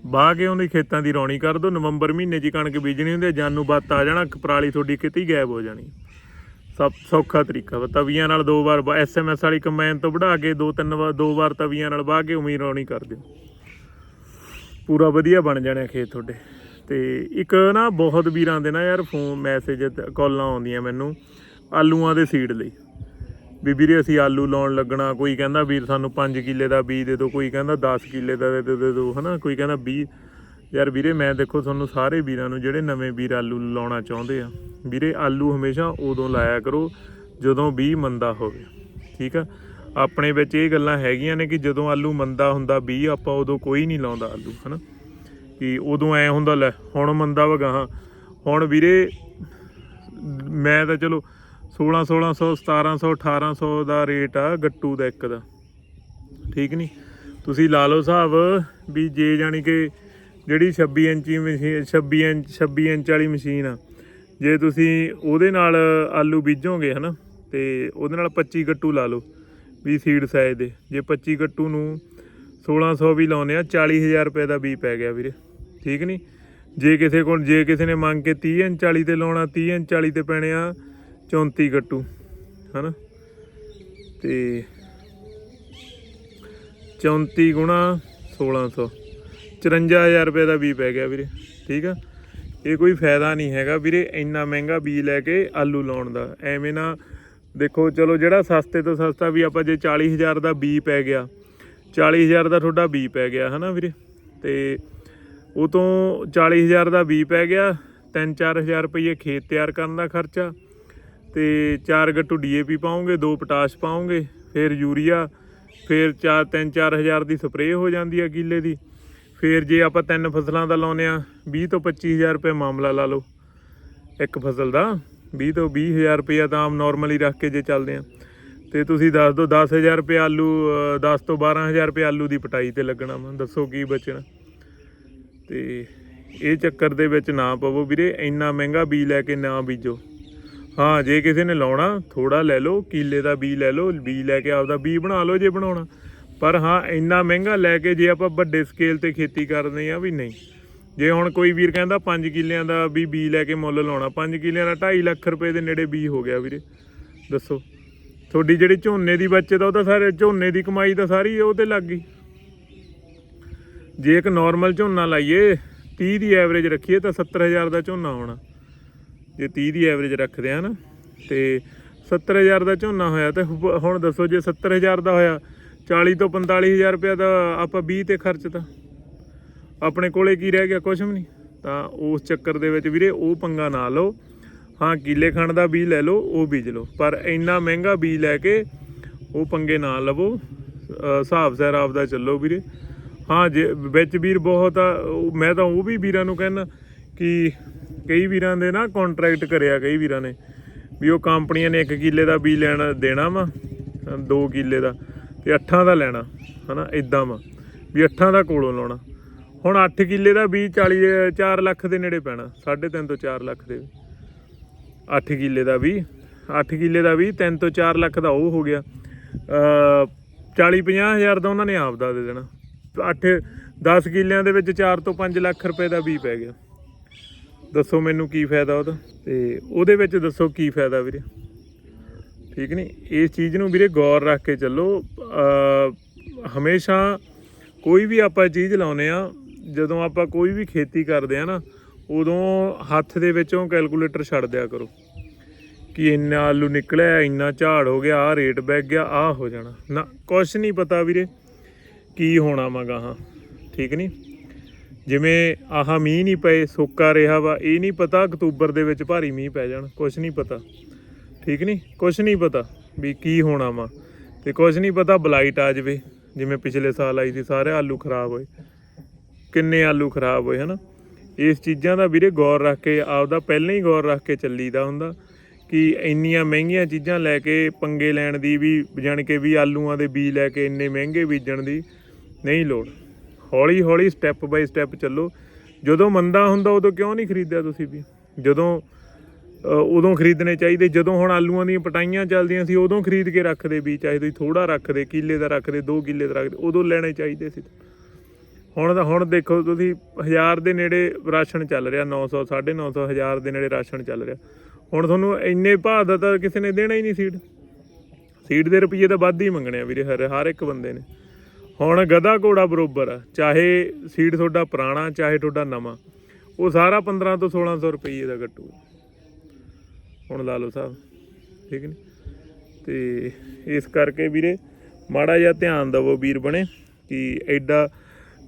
ਬਾਹ ਕੇ ਉਹਦੀ ਖੇਤਾਂ ਦੀ ਰੌਣੀ ਕਰ ਦਿਓ। ਨਵੰਬਰ ਮਹੀਨੇ 'ਚ ਕਣਕ ਬੀਜਣੀ ਹੁੰਦੀ ਹੈ ਜਾਨੂ ਬੱਤ ਆ ਜਾਣਾ ਪਰਾਲੀ ਤੁਹਾਡੀ ਕਿਤੇ ਹੀ ਗਾਇਬ ਹੋ ਜਾਣੀ। ਸਭ ਸੌਖਾ ਤਰੀਕਾ ਵਾ। ਤਵੀਆਂ ਨਾਲ ਦੋ ਵਾਰ ਐਸਐਮਐਸ ਵਾਲੀ ਕੰਬਾਈਨ ਤੋਂ ਵਢਾ ਕੇ ਦੋ ਤਿੰਨ ਵਾਰ ਦੋ ਵਾਰ ਤਵੀਆਂ ਨਾਲ ਵਾਹ ਕੇ ਉਵੇਂ ਰੌਣੀ ਕਰ ਦਿਓ। ਪੂਰਾ ਵਧੀਆ ਬਣ ਜਾਣਾ ਖੇਤ ਤੁਹਾਡੇ। ਤੇ ਇੱਕ ਨਾ ਬਹੁਤ ਵੀਰਾਂ ਦੇ ਨਾ ਯਾਰ ਫੋਨ ਮੈਸੇਜ ਕਾਲਾਂ ਆਉਂਦੀਆਂ ਮੈਨੂੰ ਆਲੂਆਂ ਦੇ ਸੀਡ ਲਈ। ਵੀ ਵੀਰੇ ਅਸੀਂ ਆਲੂ ਲਾਉਣ ਲੱਗਣਾ, ਕੋਈ ਕਹਿੰਦਾ ਵੀਰ ਸਾਨੂੰ 5 ਕਿੱਲੇ ਦਾ ਬੀਜ ਦੇ ਦਿਓ, ਕੋਈ ਕਹਿੰਦਾ 10 ਕਿੱਲੇ ਦਾ ਦੇ ਦੇ ਦਿਓ, ਹਨਾ, ਕੋਈ ਕਹਿੰਦਾ 20 ਯਾਰ ਵੀਰੇ ਮੈਂ ਦੇਖੋ ਤੁਹਾਨੂੰ ਸਾਰੇ ਵੀਰਾਂ ਨੂੰ ਜਿਹੜੇ ਨਵੇਂ ਵੀਰ ਆਲੂ ਲਾਉਣਾ ਚਾਹੁੰਦੇ ਆ, ਵੀਰੇ ਆਲੂ ਹਮੇਸ਼ਾ ਉਦੋਂ ਲਾਇਆ ਕਰੋ ਜਦੋਂ ਬੀਜ ਮੰਦਾ ਹੋਵੇ, ਠੀਕ ਆ? ਆਪਣੇ ਵਿੱਚ ਇਹ ਗੱਲਾਂ ਹੈਗੀਆਂ ਨੇ ਕਿ ਜਦੋਂ ਆਲੂ ਮੰਦਾ ਹੁੰਦਾ ਬੀ ਆਪਾਂ ਉਦੋਂ ਕੋਈ ਨਹੀਂ ਲਾਉਂਦਾ ਆਲੂ, ਹਨਾ? ਕਿ ਉਦੋਂ ਐ ਹੁੰਦਾ, ਲੈ, ਹੁਣ ਮੰਦਾ ਵਗਾ ਹੁਣ ਵੀਰੇ, ਮੈਂ ਤਾਂ ਚਲੋ 16 1600 1700 1800 ਦਾ ਰੇਟ ਆ ਗੱਟੂ ਦਾ ਇੱਕ ਦਾ। ਠੀਕ ਨਹੀਂ ਤੁਸੀਂ ਲਾ ਲਓ ਹਿਸਾਬ ਵੀ ਜੇ ਜਾਣੀ ਕਿ ਜਿਹੜੀ 26 ਇੰਚੀ ਮਸ਼ੀਨ 26 ਇੰਚ 26 ਇੰਚ ਵਾਲੀ ਮਸ਼ੀਨ ਆ, ਜੇ ਤੁਸੀਂ ਉਹਦੇ ਨਾਲ ਆਲੂ ਬੀਜੋਗੇ, ਹਨਾ? ਤੇ ਉਹਦੇ ਨਾਲ 25 ਗੱਟੂ ਲਾ ਲਓ। ਵੀ ਸੀਡ ਸਾਈਜ਼ ਦੇ। ਜੇ 25 ਗੱਟੂ ਨੂੰ 1600 ਵੀ ਲਾਉਨੇ ਆ 40000 ਰੁਪਏ ਦਾ ਬੀ ਪੈ ਗਿਆ ਵੀਰੇ। ਠੀਕ ਨਹੀਂ ਜੇ ਕਿਸੇ ਕੋਲ ਜੇ ਕਿਸੇ ਨੇ ਮੰਗ ਕੇ 30 ਇੰਚ ਵਾਲੀ ਤੇ ਲਾਉਣਾ 30 ਇੰਚ ਵਾਲੀ ਤੇ ਪੈਣੇ ਆ 34 ਗੱਟੂ ਹਨਾ? ਤੇ 34 ਗੁਣਾ 1600 54000 ਰੁਪਏ ਦਾ ਬੀ ਪੈ ਗਿਆ ਵੀਰੇ। ਠੀਕ ਆ? ਇਹ ਕੋਈ ਫਾਇਦਾ ਨਹੀਂ ਹੈਗਾ ਵੀਰੇ, ਇੰਨਾ ਮਹਿੰਗਾ ਬੀ ਲੈ ਕੇ ਆਲੂ ਲਾਉਣ ਦਾ। ਐਵੇਂ ਨਾ ਦੇਖੋ, ਚਲੋ ਜਿਹੜਾ ਸਸਤੇ ਤੋਂ ਸਸਤਾ ਵੀ ਆਪਾਂ ਜੇ 40000 ਦਾ ਬੀ ਪੈ ਗਿਆ 40000 ਦਾ ਤੁਹਾਡਾ ਬੀ ਪੈ ਗਿਆ, ਹਨਾ ਵੀਰੇ? ਤੇ ਉਹ ਤੋਂ 40000 ਦਾ ਬੀ ਪੈ ਗਿਆ 3-4000 ਰੁਪਏ ਖੇਤ ਤਿਆਰ ਕਰਨ ਦਾ ਖਰਚਾ, ਤੇ 4 ਗੱਟੂ ਡੀਏਪੀ ਪਾਉਂਗੇ 2 ਪੋਟਾਸ਼ ਪਾਉਂਗੇ, ਫਿਰ ਯੂਰੀਆ, ਫਿਰ 4 3-4000 ਦੀ ਸਪਰੇਅ ਹੋ ਜਾਂਦੀ ਆ ਕਿੱਲੇ ਦੀ। ਫਿਰ ਜੇ ਆਪਾਂ ਤਿੰਨ ਫਸਲਾਂ ਦਾ ਲਾਉਨੇ ਆ 20 ਤੋਂ 25000 ਰੁਪਏ ਮਾਮਲਾ ਲਾ ਲਓ, ਇੱਕ ਫਸਲ ਦਾ। 20 ਤੋਂ 20000 ਰੁਪਏ ਤਾਂ ਆਮ ਨਾਰਮਲੀ ਰੱਖ ਕੇ ਜੇ ਚੱਲਦੇ ਆ। ਤੇ ਤੁਸੀਂ ਦੱਸ ਦਿਓ 10000 ਰੁਪਏ ਆਲੂ ਅ, 10 ਤੋਂ 12000 ਰੁਪਏ ਆਲੂ ਦੀ ਪਟਾਈ ਤੇ ਲੱਗਣਾ ਵਾ। ਦੱਸੋ ਕੀ ਬਚਣਾ। ਤੇ ਇਹ ਚੱਕਰ ਦੇ ਵਿੱਚ ਨਾ ਪਵੋ ਵੀਰੇ ਇੰਨਾ ਮਹਿੰਗਾ ਬੀ ਲੈ ਕੇ ਨਾ ਬੀਜੋ। ਹਾਂ ਜੇ ਕਿਸੇ ਨੇ ਲਾਉਣਾ ਥੋੜਾ ਲੈ ਲਓ ਕੀਲੇ ਦਾ ਬੀ ਲੈ ਲਓ ਬੀ ਲੈ ਕੇ ਆਪਦਾ ਬੀ ਬਣਾ ਲਓ ਜੇ ਬਣਾਉਣਾ। ਪਰ ਹਾਂ ਇੰਨਾ ਮਹਿੰਗਾ ਲੈ ਕੇ ਜੇ ਆਪਾਂ ਵੱਡੇ ਸਕੇਲ ਤੇ ਖੇਤੀ ਕਰਦੇ ਆ ਵੀ ਨਹੀਂ। ਜੇ ਹੁਣ ਕੋਈ ਵੀਰ ਕਹਿੰਦਾ 5 ਕਿੱਲਿਆਂ ਦਾ ਵੀ ਬੀ ਲੈ ਕੇ ਮੁੱਲ ਲਾਉਣਾ 5 ਕਿੱਲਿਆਂ ਦਾ 2.5 ਲੱਖ ਰੁਪਏ ਦੇ ਨੇੜੇ ਬੀ ਹੋ ਗਿਆ ਵੀਰੇ। ਦੱਸੋ। ਤੁਹਾਡੀ ਜਿਹੜੀ ਝੋਨੇ ਦੀ ਬਚਤ ਆ, ਉਹ ਤਾਂ ਸਾਰੇ ਝੋਨੇ ਦੀ ਕਮਾਈ ਤਾਂ ਸਾਰੀ ਉਹ ਤੇ ਲੱਗ ਗਈ। ਜੇ ਇੱਕ ਨਾਰਮਲ ਝੋਨਾ ਲਾਈਏ 30 ਦੀ ਐਵਰੇਜ ਰੱਖੀਏ ਤਾਂ 70000 ਦਾ ਝੋਨਾ ਹੋਣਾ ਜੇ 30 ਦੀ ਐਵਰੇਜ ਰੱਖਦੇ ਆ ਨਾ, ਤੇ 70000 ਦਾ ਝੋਨਾ ਹੋਇਆ ਤੇ ਹੁਣ ਦੱਸੋ ਜੇ 70000 ਦਾ ਹੋਇਆ 40 ਤੋਂ 45000 ਰੁਪਏ ਦਾ ਆਪਾਂ 20 ਤੇ ਖਰਚਤਾ। ਆਪਣੇ ਕੋਲੇ ਕੀ ਰਹਿ ਗਿਆ? ਕੁਝ ਵੀ ਨਹੀਂ। ਤਾਂ ਉਸ ਚੱਕਰ ਦੇ ਵਿੱਚ ਵੀਰੇ ਉਹ ਪੰਗਾ ਨਾ ਲਓ। ਹਾਂ, ਕੀਲੇ ਖੰਡ ਦਾ ਬੀਜ ਲੈ ਲਓ, ਉਹ ਬੀਜ ਲਓ। ਪਰ ਇੰਨਾ ਮਹਿੰਗਾ ਬੀਜ ਲੈ ਕੇ ਉਹ ਪੰਗੇ ਨਾ ਲਵੋ। ਹਿਸਾਬ ਸਿਰ ਆਪਦਾ ਚੱਲੋ ਵੀਰੇ। ਹਾਂ, ਜੇ ਵਿੱਚ ਵੀਰ ਬਹੁਤ ਆ ਮੈਂ ਤਾਂ ਉਹ ਵੀ ਵੀਰਾਂ ਨੂੰ ਕਹਿੰਦਾ ਕਿ ਕਈ ਵੀਰਾਂ ਦੇ ਨਾ ਕੰਟਰੈਕਟ ਕਰਿਆ, ਕਈ ਵੀਰਾਂ ਨੇ ਵੀ ਉਹ ਕੰਪਨੀਆਂ ਨੇ 1 ਕਿੱਲੇ ਦਾ ਬੀਜ ਲੈਣਾ, ਦੇਣਾ ਵਾ 2 ਕਿੱਲੇ ਦਾ ਤੇ 8 ਦਾ ਲੈਣਾ, ਹਨਾ ਇਦਾਂ ਵਾ, ਵੀ 8 ਦਾ ਕੋਲੋਂ ਲਾਉਣਾ। ਹੁਣ 8 ਕਿੱਲੇ ਦਾ ਬੀਜ 40 4 ਲੱਖ ਦੇ ਨੇੜੇ ਪੈਣਾ। 3.5 ਤੋਂ 4 ਲੱਖ ਦੇ। 8 ਕਿੱਲੇ ਦਾ ਵੀ 8 ਕਿੱਲੇ ਦਾ ਵੀ 3 ਤੋਂ 4 ਲੱਖ ਦਾ ਉਹ ਹੋ ਗਿਆ। ਅ 40 50 ਹਜ਼ਾਰ ਦਾ ਉਹਨਾਂ ਨੇ ਆਪ ਦਾ ਦੇ ਦੇਣਾ। 8 10 ਕਿੱਲਿਆਂ ਦੇ ਵਿੱਚ 4 ਤੋਂ 5 ਲੱਖ ਰੁਪਏ ਦਾ ਵੀ ਪੈ ਗਿਆ। ਦੱਸੋ ਮੈਨੂੰ ਕੀ ਫਾਇਦਾ ਉਹਦਾ? ਤੇ ਉਹਦੇ ਵਿੱਚ ਦੱਸੋ ਕੀ ਫਾਇਦਾ ਵੀਰੇ? ਠੀਕ ਨਹੀਂ ਇਸ ਚੀਜ਼ ਨੂੰ ਵੀਰੇ ਗੌਰ ਰੱਖ ਕੇ ਚੱਲੋ। ਹਮੇਸ਼ਾ ਕੋਈ ਵੀ ਆਪਾਂ ਚੀਜ਼ ਲਾਉਨੇ ਆ ਜਦੋਂ ਆਪਾਂ ਕੋਈ ਵੀ ਖੇਤੀ ਕਰਦੇ ਆ ਨਾ, ਉਦੋਂ ਹੱਥ ਦੇ ਵਿੱਚੋਂ ਕੈਲਕੂਲੇਟਰ ਛੱਡ ਦਿਆ ਕਰੋ। ਕਿ ਇੰਨਾ ਆਲੂ ਨਿਕਲਿਆ, ਇੰਨਾ ਝਾੜ ਹੋ ਗਿਆ ਆ ਰੇਟ ਬੈਗ ਗਿਆ ਆ ਹੋ ਜਾਣਾ। ਨਾ, ਕੁਛ ਨਹੀਂ ਪਤਾ ਵੀਰੇ, ਕੀ ਹੋਣਾ ਵਾ ਗਾਹਾਂ ਠੀਕ ਨਹੀਂ ਜਿਵੇਂ ਆਹ ਮੀਂਹ ਨਹੀਂ ਪਏ, ਸੋਕਾ ਰਿਹਾ ਵਾ, ਇਹ ਨਹੀਂ ਪਤਾ ਅਕਤੂਬਰ ਦੇ ਵਿੱਚ ਭਾਰੀ ਮੀਂਹ ਪੈ ਜਾਣ, ਕੁਛ ਨਹੀਂ ਪਤਾ। ਠੀਕ ਨਹੀਂ ਕੁਛ ਨਹੀਂ ਪਤਾ ਵੀ ਕੀ ਹੋਣਾ ਵਾ। ਤੇ ਕੁਛ ਨਹੀਂ ਪਤਾ ਬਲਾਈਟ ਆ ਜਾਵੇ, ਜਿਵੇਂ ਪਿਛਲੇ ਸਾਲ ਆਈ ਸੀ, ਸਾਰੇ ਆਲੂ ਖਰਾਬ ਹੋਏ। ਕਿੰਨੇ ਆਲੂ ਖਰਾਬ ਹੋਏ, ਹਨਾ? ਇਸ ਚੀਜ਼ਾਂ ਦਾ ਵੀਰੇ ਗੌਰ ਰੱਖ ਕੇ, ਆਪਦਾ ਪਹਿਲਾਂ ਹੀ ਗੌਰ ਰੱਖ ਕੇ ਚੱਲੀਦਾ ਹੁੰਦਾ ਕਿ ਇੰਨੀਆਂ ਮਹਿੰਗੀਆਂ ਚੀਜ਼ਾਂ ਲੈ ਕੇ, ਪੰਗੇ ਲੈਣ ਦੀ ਵੀ, ਜਾਣ ਕੇ ਵੀ ਆਲੂਆਂ ਦੇ ਬੀਜ ਲੈ ਕੇ ਇੰਨੇ ਮਹਿੰਗੇ ਬੀਜਣ ਦੀ ਨਹੀਂ ਲੋੜ। ਹੌਲੀ ਹੌਲੀ ਸਟੈਪ ਬਾਈ ਸਟੈਪ ਚੱਲੋ। ਜਦੋਂ ਮੰਦਾ ਹੁੰਦਾ, ਉਦੋਂ ਕਿਉਂ ਨਹੀਂ ਖਰੀਦਿਆ ਤੁਸੀਂ ਵੀ? ਜਦੋਂ ਉਦੋਂ ਖਰੀਦਣੇ ਚਾਹੀਦੇ, ਜਦੋਂ ਹੁਣ ਆਲੂਆਂ ਦੀਆਂ ਪਟਾਈਆਂ ਚੱਲਦੀਆਂ ਸੀ, ਉਦੋਂ ਖਰੀਦ ਕੇ ਰੱਖਦੇ ਵੀ, ਚਾਹੇ ਤੁਸੀਂ ਥੋੜਾ ਰੱਖਦੇ, ਕਿੱਲੇ ਦਾ ਰੱਖਦੇ 2 ਕਿੱਲੇ ਦਾ ਰੱਖਦੇ, ਉਦੋਂ ਲੈਣੇ ਚਾਹੀਦੇ ਸੀ। ਹੁਣ ਤਾਂ ਹੁਣ ਦੇਖੋ ਤੁਸੀਂ 1000 ਦੇ ਨੇੜੇ ਰਾਸ਼ਨ ਚੱਲ ਰਿਹਾ 900 950 1000 ਦੇ ਨੇੜੇ ਰਾਸ਼ਨ ਚੱਲ ਰਿਹਾ। ਹੁਣ ਤੁਹਾਨੂੰ ਇੰਨੇ ਭਾਅ ਦਾ ਤਾਂ ਕਿਸੇ ਨੇ ਦੇਣਾ ਹੀ ਨਹੀਂ ਸੀਟ ਸੀਟ ਦੇ ਰੁਪਏ ਤਾਂ ਵੱਧ ਹੀ ਮੰਗਣੇ ਆ ਵੀਰੇ, ਹਰ ਹਰ ਇੱਕ ਬੰਦੇ ਨੇ। ਹੁਣ ਗਧਾ ਘੋੜਾ ਬਰੋਬਰ ਆ, ਚਾਹੇ ਸੀਟ ਤੁਹਾਡਾ ਪੁਰਾਣਾ, ਚਾਹੇ ਤੁਹਾਡਾ ਨਵਾਂ, ਉਹ ਸਾਰਾ 15 ਤੋਂ 1600 ਰੁਪਏ ਦਾ ਕੱਟੂ ਹੁਣ ਲਾ ਲਓ ਸਾਹਿਬ ਠੀਕ ਨਹੀਂ ਤੇ ਇਸ ਕਰਕੇ ਵੀਰੇ ਮਾੜਾ ਜਿਹਾ ਧਿਆਨ ਦਿਵੋ ਵੀਰ ਬਣੇ, ਕਿ ਐਡਾ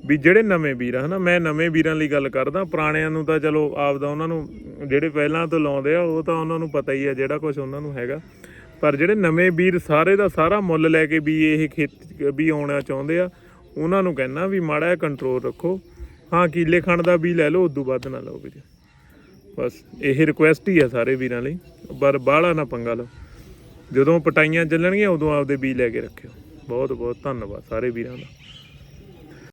ਵੀ ਜਿਹੜੇ ਨਵੇਂ ਵੀਰ ਆ, ਹਨਾ, ਮੈਂ ਨਵੇਂ ਵੀਰਾਂ ਲਈ ਗੱਲ ਕਰਦਾ, ਪੁਰਾਣਿਆਂ ਨੂੰ ਤਾਂ ਚਲੋ ਆਪਦਾ ਉਹਨਾਂ ਨੂੰ, ਜਿਹੜੇ ਪਹਿਲਾਂ ਤੋਂ ਲਾਉਂਦੇ ਆ, ਉਹ ਤਾਂ ਉਹਨਾਂ ਨੂੰ ਪਤਾ ਹੀ ਆ ਜਿਹੜਾ ਕੁਝ ਉਹਨਾਂ ਨੂੰ ਹੈਗਾ। ਪਰ ਜਿਹੜੇ ਨਵੇਂ ਵੀਰ ਸਾਰੇ ਦਾ ਸਾਰਾ ਮੁੱਲ ਲੈ ਕੇ ਵੀ ਇਹ ਖੇਤ, ਵੀ ਆਉਣਾ ਚਾਹੁੰਦੇ ਆ, ਉਹਨਾਂ ਨੂੰ ਕਹਿਣਾ ਵੀ ਮਾੜਾ ਜਿਹਾ ਕੰਟਰੋਲ ਰੱਖੋ। ਹਾਂ, ਕੀਲੇ ਖੰਡ ਦਾ ਵੀ ਲੈ ਲਓ, ਉਦੋਂ ਵੱਧ ਨਾ ਲਓ ਵੀਰੇ ਬਸ, ਇਹ ਰਿਕੁਐਸਟ ਹੀ ਆ ਸਾਰੇ ਵੀਰਾਂ ਲਈ, ਪਰ ਬਾਹਲਾ ਨਾ ਪੰਗਾ ਲਓ। ਜਦੋਂ ਪਟਾਈਆਂ ਚੱਲਣਗੀਆਂ, ਉਦੋਂ ਆਪਦੇ ਬੀ ਲੈ ਕੇ ਰੱਖਿਓ। ਬਹੁਤ ਬਹੁਤ ਧੰਨਵਾਦ ਸਾਰੇ ਵੀਰਾਂ ਦਾ।